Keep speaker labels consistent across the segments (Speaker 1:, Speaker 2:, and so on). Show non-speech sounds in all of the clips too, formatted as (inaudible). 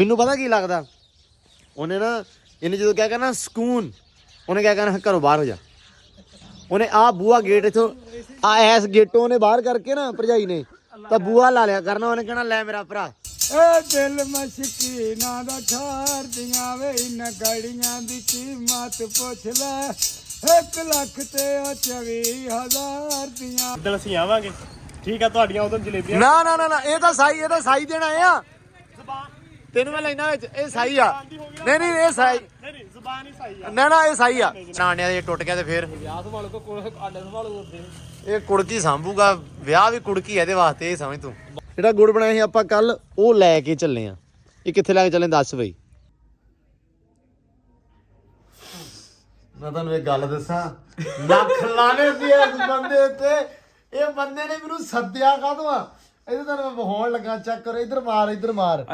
Speaker 1: ਮੈਨੂੰ ਪਤਾ ਕੀ ਲੱਗਦਾ? ਉਹਨੇ ਨਾ ਇਹਨੇ ਜਦੋਂ ਕਿਹਾ ਕਰਨਾ ਸਕੂਨ ਉਹਨੇ ਕਿਹਾ ਕਰਨਾ ਘਰੋਂ ਬਾਹਰ ਹੋ ਜਾ। ਉਹਨੇ ਆ ਬੂਆ ਗੇਟ ਇਥੋਂ ਆ ਐਸ ਗੇਟੋਂ ਉਹਨੇ ਬਾਹਰ ਕਰਕੇ ਨਾ ਭਰਜਾਈ ਨੇ ਤਾਂ ਬੂਆ ਲਾ ਲਿਆ ਕਰਨਾ ਉਹਨੇ ਕਹਿਣਾ ਲੈ ਮੇਰਾ ਭਰਾ।
Speaker 2: ਏ ਦਿਲ ਮਸ਼ਕੀ ਨਾ ਦਾ ਠਾਰਦੀਆਂ ਵੇ ਇਨ ਗੜੀਆਂ ਦੀ ਕੀਮਤ ਪੁੱਛ ਲੈ। 1 ਲੱਖ ਤੇ ਉਹ 24000 ਦੀਆਂ।
Speaker 3: ਦਿਨ ਅਸੀਂ ਆਵਾਂਗੇ। ਠੀਕ ਆ ਤੁਹਾਡੀਆਂ ਉਦੋਂ ਜਲੇਬੀਆਂ
Speaker 1: ਨਾ ਨਾ ਨਾ ਨਾ ਇਹ ਤਾਂ ਸਾਈ ਇਹ ਤਾਂ ਸਾਈ ਦੇਣਾ ਆ। ਤੈਨੂੰ ਮੈਂ ਲੈਣਾ ਵਿੱਚ ਇਹ ਸਾਈ ਆ। ਨਹੀਂ ਨਹੀਂ ਇਹ ਸਾਈ
Speaker 3: ਨਹੀਂ ਨਹੀਂ ਜ਼ੁਬਾਨ ਹੀ ਸਹੀ ਆ।
Speaker 1: ਨਾ ਨਾ ਇਹ ਸਾਈ ਆ। ਨਾਨਿਆਂ ਦੇ ਟੁੱਟ ਗਿਆ ਤੇ ਫੇਰ।
Speaker 3: ਵਿਆਹ ਸੰਭਾਲੋ ਕੋ ਕੋਲ ਆਡੇ ਸੰਭਾਲੋ ਉੱਤੇ
Speaker 1: ਇਹ ਕੁੜਕੀ ਸੰਭੂਗਾ। ਵਿਆਹ ਵੀ ਕੁੜਕੀ ਹੈ ਇਹਦੇ ਵਾਸਤੇ ਇਹ ਸਮਝ ਤੂੰ। ਜਿਹੜਾ ਗੁੜ ਬਣਾਇਆ ਸੀ ਆਪਾਂ ਕੱਲ ਉਹ ਲੈ ਕੇ ਚੱਲੇ ਆ। ਇਹ ਕਿੱਥੇ ਲੈ ਕੇ ਚੱਲੇ ਦੱਸ ਬਈ। ਮੈਂ ਤੁਹਾਨੂੰ ਇੱਕ ਗੱਲ ਦੱਸਾਂ। ਲੱਖ ਲਾਣੇ ਸੀ ਇਸ ਬੰਦੇ ਤੇ ਇਹ ਬੰਦੇ ਨੇ ਮੈਨੂੰ ਸੱਦਿਆ ਕਾਹਤੋਂ ਆ? ਇਹਦੇ ਤੁਹਾਨੂੰ ਮੈਂ ਵਿਖਾਉਣ ਲੱਗਾ ਚੈੱਕ ਕਰੋ ਇੱਧਰ ਮਾਰ ਇੱਧਰ ਮਾਰ।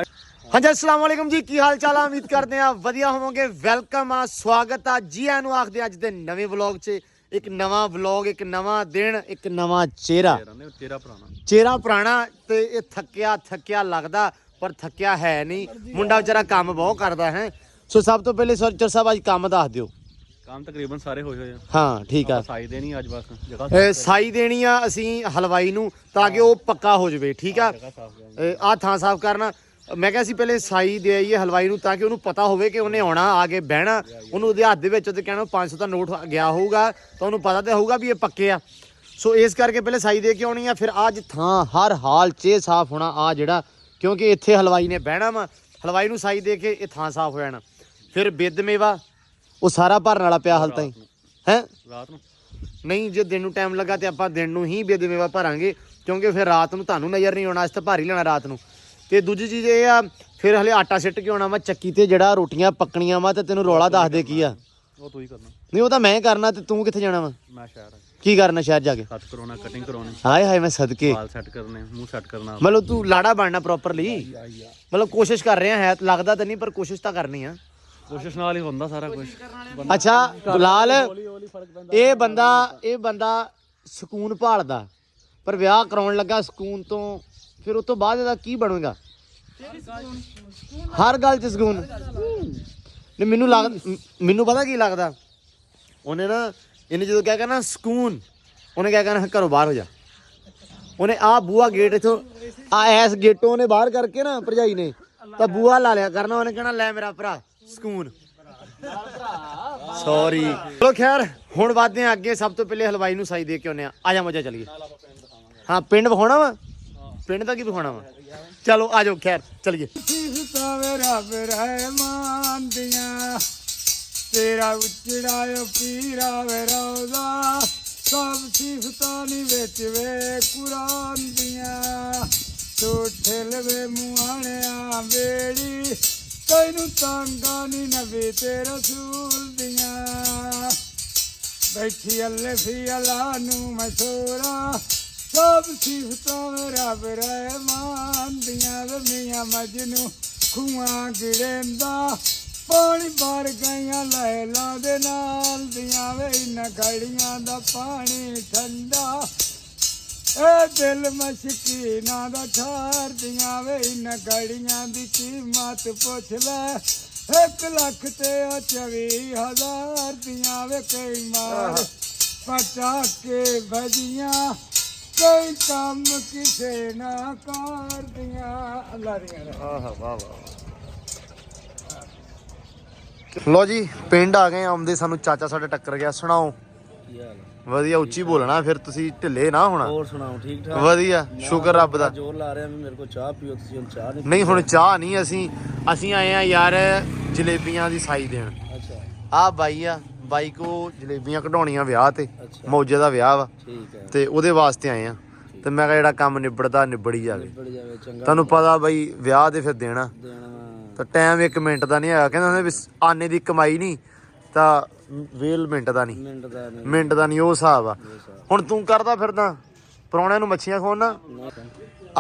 Speaker 1: ਹਾਂਜੀ ਅਸਲਾਮ ਵਾਲੇਕਮ ਜੀ ਕੀ ਹਾਲ ਚਾਲ ਆ? ਉਮੀਦ ਕਰਦੇ ਆ ਵਧੀਆ ਹੋਵੋਗੇ। ਵੈਲਕਮ ਆ ਸਵਾਗਤ ਆ ਜੀ ਆਇਆਂ ਨੂੰ ਆਖਦੇ ਅੱਜ ਦੇ ਨਵੇਂ ਵਲੌਗ 'ਚ। ਇੱਕ ਨਵਾਂ ਵਲੌਗ ਇੱਕ ਨਵਾਂ ਦਿਨ ਇੱਕ ਨਵਾਂ ਚਿਹਰਾ।
Speaker 3: ਤੇਰਾ ਪੁਰਾਣਾ।
Speaker 1: ਚਿਹਰਾ ਪੁਰਾਣਾ ਤੇ ਇਹ ਥੱਕਿਆ ਥੱਕਿਆ ਲੱਗਦਾ ਪਰ ਥੱਕਿਆ ਹੈ ਨਹੀਂ। ਮੁੰਡਾ ਵਿਚਾਰਾ ਕੰਮ ਬਹੁਤ ਕਰਦਾ ਹੈ। ਸੋ ਸਭ ਤੋਂ ਪਹਿਲੇ ਸਰਚਰ ਸਾਹਿਬ ਅੱਜ ਕੰਮ ਦੱਸ ਦਿਓ।
Speaker 3: ਕੰਮ ਤਕਰੀਬਨ ਸਾਰੇ ਹੋਏ ਹੋਏ ਆ।
Speaker 1: ਹਾਂ ਠੀਕ ਆ।
Speaker 3: ਸਾਈ ਦੇ ਨਹੀਂ ਅੱਜ ਬਸ ਜਗ੍ਹਾ
Speaker 1: ਸਾਈ ਦੇਣੀ ਆ ਅਸੀਂ ਹਲਵਾਈ ਨੂੰ ਤਾਂ ਕਿ ਉਹ ਪੱਕਾ ਹੋ ਜਾਵੇ ਠੀਕ ਆ? ਆ ਥਾਂ ਸਾਫ਼ ਕਰਨਾ। ਮੈਂ ਕਿਹਾ ਸੀ ਪਹਿਲੇ ਸਾਈ ਦੇ ਆਈਏ ਹਲਵਾਈ ਨੂੰ ਤਾਂ ਕਿ ਉਹਨੂੰ ਪਤਾ ਹੋਵੇ ਕਿ ਉਹਨੇ ਆਉਣਾ ਆ ਕੇ ਬਹਿਣਾ। ਉਹਨੂੰ ਉਹਦੇ ਹੱਥ ਦੇ ਵਿੱਚ ਉਹਦੇ ਕਹਿਣਾ 500 ਦਾ ਨੋਟ ਗਿਆ ਹੋਊਗਾ ਤਾਂ ਉਹਨੂੰ ਪਤਾ ਤੇ ਹੋਊਗਾ ਵੀ ਇਹ ਪੱਕੇ ਆ। ਸੋ ਇਸ ਕਰਕੇ ਪਹਿਲੇ ਸਾਈ ਦੇ ਕੇ ਆਉਣੀ ਆ ਫਿਰ ਅੱਜ ਥਾਂ ਹਰ ਹਾਲ 'ਚ ਸਾਫ਼ ਹੋਣਾ ਆ ਜਿਹੜਾ ਕਿਉਂਕਿ ਇੱਥੇ ਹਲਵਾਈ ਨੇ ਬਹਿਣਾ ਵਾ। ਹਲਵਾਈ ਨੂੰ ਸਾਈ ਦੇ ਕੇ ਇਹ ਥਾਂ ਸਾਫ਼ ਹੋ ਜਾਣਾ। ਫਿਰ ਬਿੱਦ ਮੇਵਾ ਉਹ ਸਾਰਾ ਭਰਨ ਵਾਲਾ ਪਿਆ ਹਾਲ ਤਾਈਂ। ਹੈ?
Speaker 3: ਰਾਤ ਨੂੰ।
Speaker 1: ਨਹੀਂ ਜੇ ਦਿਨ ਨੂੰ ਟਾਈਮ ਲੱਗਾ ਤੇ ਆਪਾਂ ਦਿਨ ਨੂੰ ਹੀ ਬੇਦਮੇਵਾ ਭਰਾਂਗੇ ਕਿਉਂਕਿ ਫਿਰ ਰਾਤ ਨੂੰ ਤੁਹਾਨੂੰ ਨਜ਼ਰ ਨਹੀਂ ਆਉਣਾ ਇਸ ਤਾਂ ਭਾਰੀ ਲੈਣਾ ਰਾਤ ਨੂੰ। ਤੇ ਦੂਜੀ ਚੀਜ਼ ਇਹ ਆ ਫਿਰ ਹਲੇ ਆਟਾ ਸਿੱਟ ਕੇ ਆਉਣਾ ਵਾ ਚੱਕੀ ਤੇ ਜਿਹੜਾ ਰੋਟੀਆਂ ਪੱਕਣੀਆਂ ਵਾ ਤੇ ਤੈਨੂੰ ਰੌਲਾ ਦੱਸ ਦੇ ਕੀ ਆ?
Speaker 3: ਉਹ ਤੂੰ ਹੀ ਕਰਨਾ।
Speaker 1: ਨਹੀਂ ਉਹ ਤਾਂ ਮੈਂ ਕਰਨਾ ਤੇ ਤੂੰ ਕਿੱਥੇ ਜਾਣਾ ਵਾ?
Speaker 3: ਮੈਂ ਸ਼ਹਿਰ
Speaker 1: ਕੀ ਕਰਨਾ ਸ਼ਹਿਰ ਜਾ ਕੇ?
Speaker 3: ਕੱਟ ਕਰਾਉਣਾ ਕਟਿੰਗ ਕਰਾਉਣੀ।
Speaker 1: ਹਾਏ ਹਾਏ ਮੈਂ ਸਦਕੇ।
Speaker 3: ਵਾਲ ਸੈੱਟ ਕਰਨੇ ਮੂੰਹ ਸੈੱਟ ਕਰਨਾ।
Speaker 1: ਮਤਲਬ ਤੂੰ ਲਾੜਾ ਬਣਨਾ ਪ੍ਰੋਪਰਲੀ ਮਤਲਬ ਕੋਸ਼ਿਸ਼ ਕਰ ਰਿਹਾ ਹੈ ਲੱਗਦਾ ਤਾਂ ਨਹੀਂ ਪਰ ਕੋਸ਼ਿਸ਼ ਤਾਂ ਕਰਨੀ ਆ।
Speaker 3: ਕੋਸ਼ਿਸ਼ ਨਾਲ ਹੀ ਹੁੰਦਾ ਸਾਰਾ ਕੁਝ
Speaker 1: ਅੱਛਾ ਗੁਲਾਲ ਇਹ ਬੰਦਾ ਇਹ ਬੰਦਾ ਸਕੂਨ ਭਾਲਦਾ। ਪਰ ਵਿਆਹ ਕਰਾਉਣ ਲੱਗਾ ਸਕੂਨ ਤੋਂ ਫਿਰ ਉਸ ਤੋਂ ਬਾਅਦ ਇਹਦਾ ਕੀ ਬਣੇਗਾ? ਹਰ ਗੱਲ 'ਚ ਸਕੂਨ। ਨਹੀਂ, ਮੈਨੂੰ ਲੱਗ ਮੈਨੂੰ ਪਤਾ ਕੀ ਲੱਗਦਾ? ਉਹਨੇ ਨਾ, ਇਹਨੇ ਜਦੋਂ ਕਿਹਾ ਕਰਨਾ ਸਕੂਨ, ਉਹਨੇ ਕਿਹਾ ਕਰਨਾ ਘਰੋਂ ਬਾਹਰ ਹੋ ਜਾ। ਉਹਨੇ ਆ ਬੂਆ ਗੇਟ ਇਥੋਂ, ਆ ਐਸ ਗੇਟੋਂ ਉਹਨੇ ਬਾਹਰ ਕਰਕੇ ਨਾ ਭਰਜਾਈ ਨੇ, ਤਾਂ ਬੂਆ ਲਾ ਲਿਆ ਕਰਨਾ, ਉਹਨੇ ਕਹਿਣਾ, ਲੈ ਮੇਰਾ ਭਰਾ, ਸਕੂਨ। ਸੌਰੀ ਚਲੋ ਖੈਰ, ਹੁਣ ਵਧਦੇ ਆ, ਅੱਗੇ ਸਭ ਤੋਂ ਪਹਿਲੇ ਹਲਵਾਈ ਨੂੰ ਸਾਈ ਦੇ ਕੇ ਆਉਨੇ ਆ। ਆ ਜਾ ਮਜ਼ਾ, ਚਲੀਏ। ਹਾਂ, ਪਿੰਡ ਵਿਖਾਉਣਾ ਵਾ। ਪਿੰਡ ਦਾ ਕੀ ਵਿਖਾਉਣਾ ਵਾ? ਚਲੋ, ਆ ਜਾਓ, ਖੈਰ, ਚਲੀਏ।
Speaker 2: ਸਿਫਤਾਂ ਵੇ ਰੱਬ ਰਹਿਮਾਨ ਦੀਆਂ, ਤੇਰਾ ਉਚੜਾਇਓ ਪੀਰਾ ਵੇ ਰੌਦਾ ਸਭ ਸਿਫਤਾਂ ਨੀ ਵਿੱਚ ਵੇ ਕੁਰਾਨ ਦੀਆਂ। ਤੂੰ ਠੇਲਵੇ ਮੁਆਣਿਆ ਬੇੜੀ ਤੈਨੂੰ ਤੰਗਾ ਨੀ ਨਬੀ ਤੇ ਰਸੂਲ ਦੀਆਂ। ਬੈਠੀ ਅੱਲੇ ਫੀ ਅੱਲਾ ਨੂੰ ਮਸ਼ੂਰਾ ਸਭ ਸਿਫਤਾਂ ਰੱਬ ਰਹਿਮਾਨ ਦੀਆਂ ਵੇ ਮੀਆਂ ਮਜਨੂ ਖੂਆਂ ਗਿੜੇਂਦਾ ਪਾਣੀ ਭਰ ਗਈਆਂ ਲੈਲਾਂ ਦੇ ਨਾਲ ਦੀਆਂ ਵੇ ਇਨ ਘੜੀਆਂ ਦਾ ਪਾਣੀ ਠੰਡਾ। ਏ ਦਿਲ ਮਸ਼ਕੀ ਨਾ ਦਾ ਠਾਰਦੀਆਂ ਵੇ ਇਨ ਘੜੀਆਂ ਦੀ ਕੀਮਤ ਪੁੱਛ ਲੈ। 1 ਲੱਖ ਤੇ ਉਹ 24000 ਦੀਆਂ ਵੇ ਕਈ ਮਾਰ ਪਟਾਕੇ ਭਜੀਆਂ ਕੋਈ ਕੰਮ ਕਿਸੇ ਨਾ ਕਰਦੀਆਂ ਅੱਲਾ ਦੀਆਂ ਰਹਿਮਤਾਂ।
Speaker 1: ਆਹ ਵਾਹ ਵਾਹ ਲੋ ਜੀ ਪਿੰਡ ਆ ਗਏ ਆਉਂਦੇ ਸਾਨੂੰ ਚਾਚਾ ਸਾਡੇ ਟੱਕਰ ਗਿਆ ਸੁਣਾਓ? ਵਧੀਆ ਉੱਚੀ ਬੋਲਣਾ ਫਿਰ ਤੁਸੀਂ ਢਿੱਲੇ ਨਾ ਹੋਣਾ।
Speaker 4: ਹੋਰ ਸੁਣਾਓ ਠੀਕ ਠਾਕ?
Speaker 1: ਵਧੀਆ ਸ਼ੁਕਰ ਰੱਬ ਦਾ।
Speaker 4: ਜੋਰ ਲਾ ਰਿਹਾ ਵੀ ਮੇਰੇ ਕੋਲ ਚਾਹ ਪੀਓ ਤੁਸੀਂ ਹੁਣ ਚਾਹ ਨਹੀਂ
Speaker 1: ਨਹੀਂ ਹੁਣ ਚਾਹ ਨਹੀਂ ਅਸੀਂ ਅਸੀਂ ਆਏ ਆ ਯਾਰ ਜਲੇਬੀਆਂ ਦੀ ਸਾਈ ਦੇਣ।
Speaker 4: ਅੱਛਾ।
Speaker 1: ਆ ਬਾਈ ਆ ਬਾਈ ਕੋ ਜਲੇਬੀਆਂ ਕਢਾਉਣੀਆਂ ਵਿਆਹ ਤੇ
Speaker 4: ਅੱਛਾ।
Speaker 1: ਮੌਜੇ ਦਾ ਵਿਆਹ ਵਾ।
Speaker 4: ਠੀਕ ਹੈ।
Speaker 1: ਤੇ ਉਹਦੇ ਵਾਸਤੇ ਆਏ ਆ। ਤੇ ਮੈਂ ਕਿਹਾ ਜਿਹੜਾ ਕੰਮ ਨਿਬੜਦਾ ਨਿਬੜੀ ਜਾਵੇ।
Speaker 4: ਬੜ ਜਾਵੇ ਚੰਗਾ।
Speaker 1: ਤੁਹਾਨੂੰ ਪਤਾ ਬਾਈ ਵਿਆਹ ਦੇ ਫਿਰ ਦੇਣਾ।
Speaker 4: ਦੇਣਾ।
Speaker 1: ਤਾਂ ਟਾਈਮ 1 ਮਿੰਟ ਦਾ ਨਹੀਂ ਹੈਗਾ। ਕਹਿੰਦੇ ਹੁੰਦੇ ਵੀ ਆਨੇ ਦੀ ਕਮਾਈ ਨਹੀਂ ਤਾਂ ਵੇਲ ਮਿੰਟ ਦਾ ਨਹੀਂ।
Speaker 4: ਮਿੰਟ ਦਾ ਨਹੀਂ।
Speaker 1: ਮਿੰਟ ਦਾ ਨਹੀਂ ਉਹ ਹਿਸਾਬ ਆ। ਹੁਣ ਤੂੰ ਕਰਦਾ ਫਿਰਦਾ। ਪਰੌਣਿਆਂ ਨੂੰ ਮੱਛੀਆਂ ਖਵਾਉਣਾ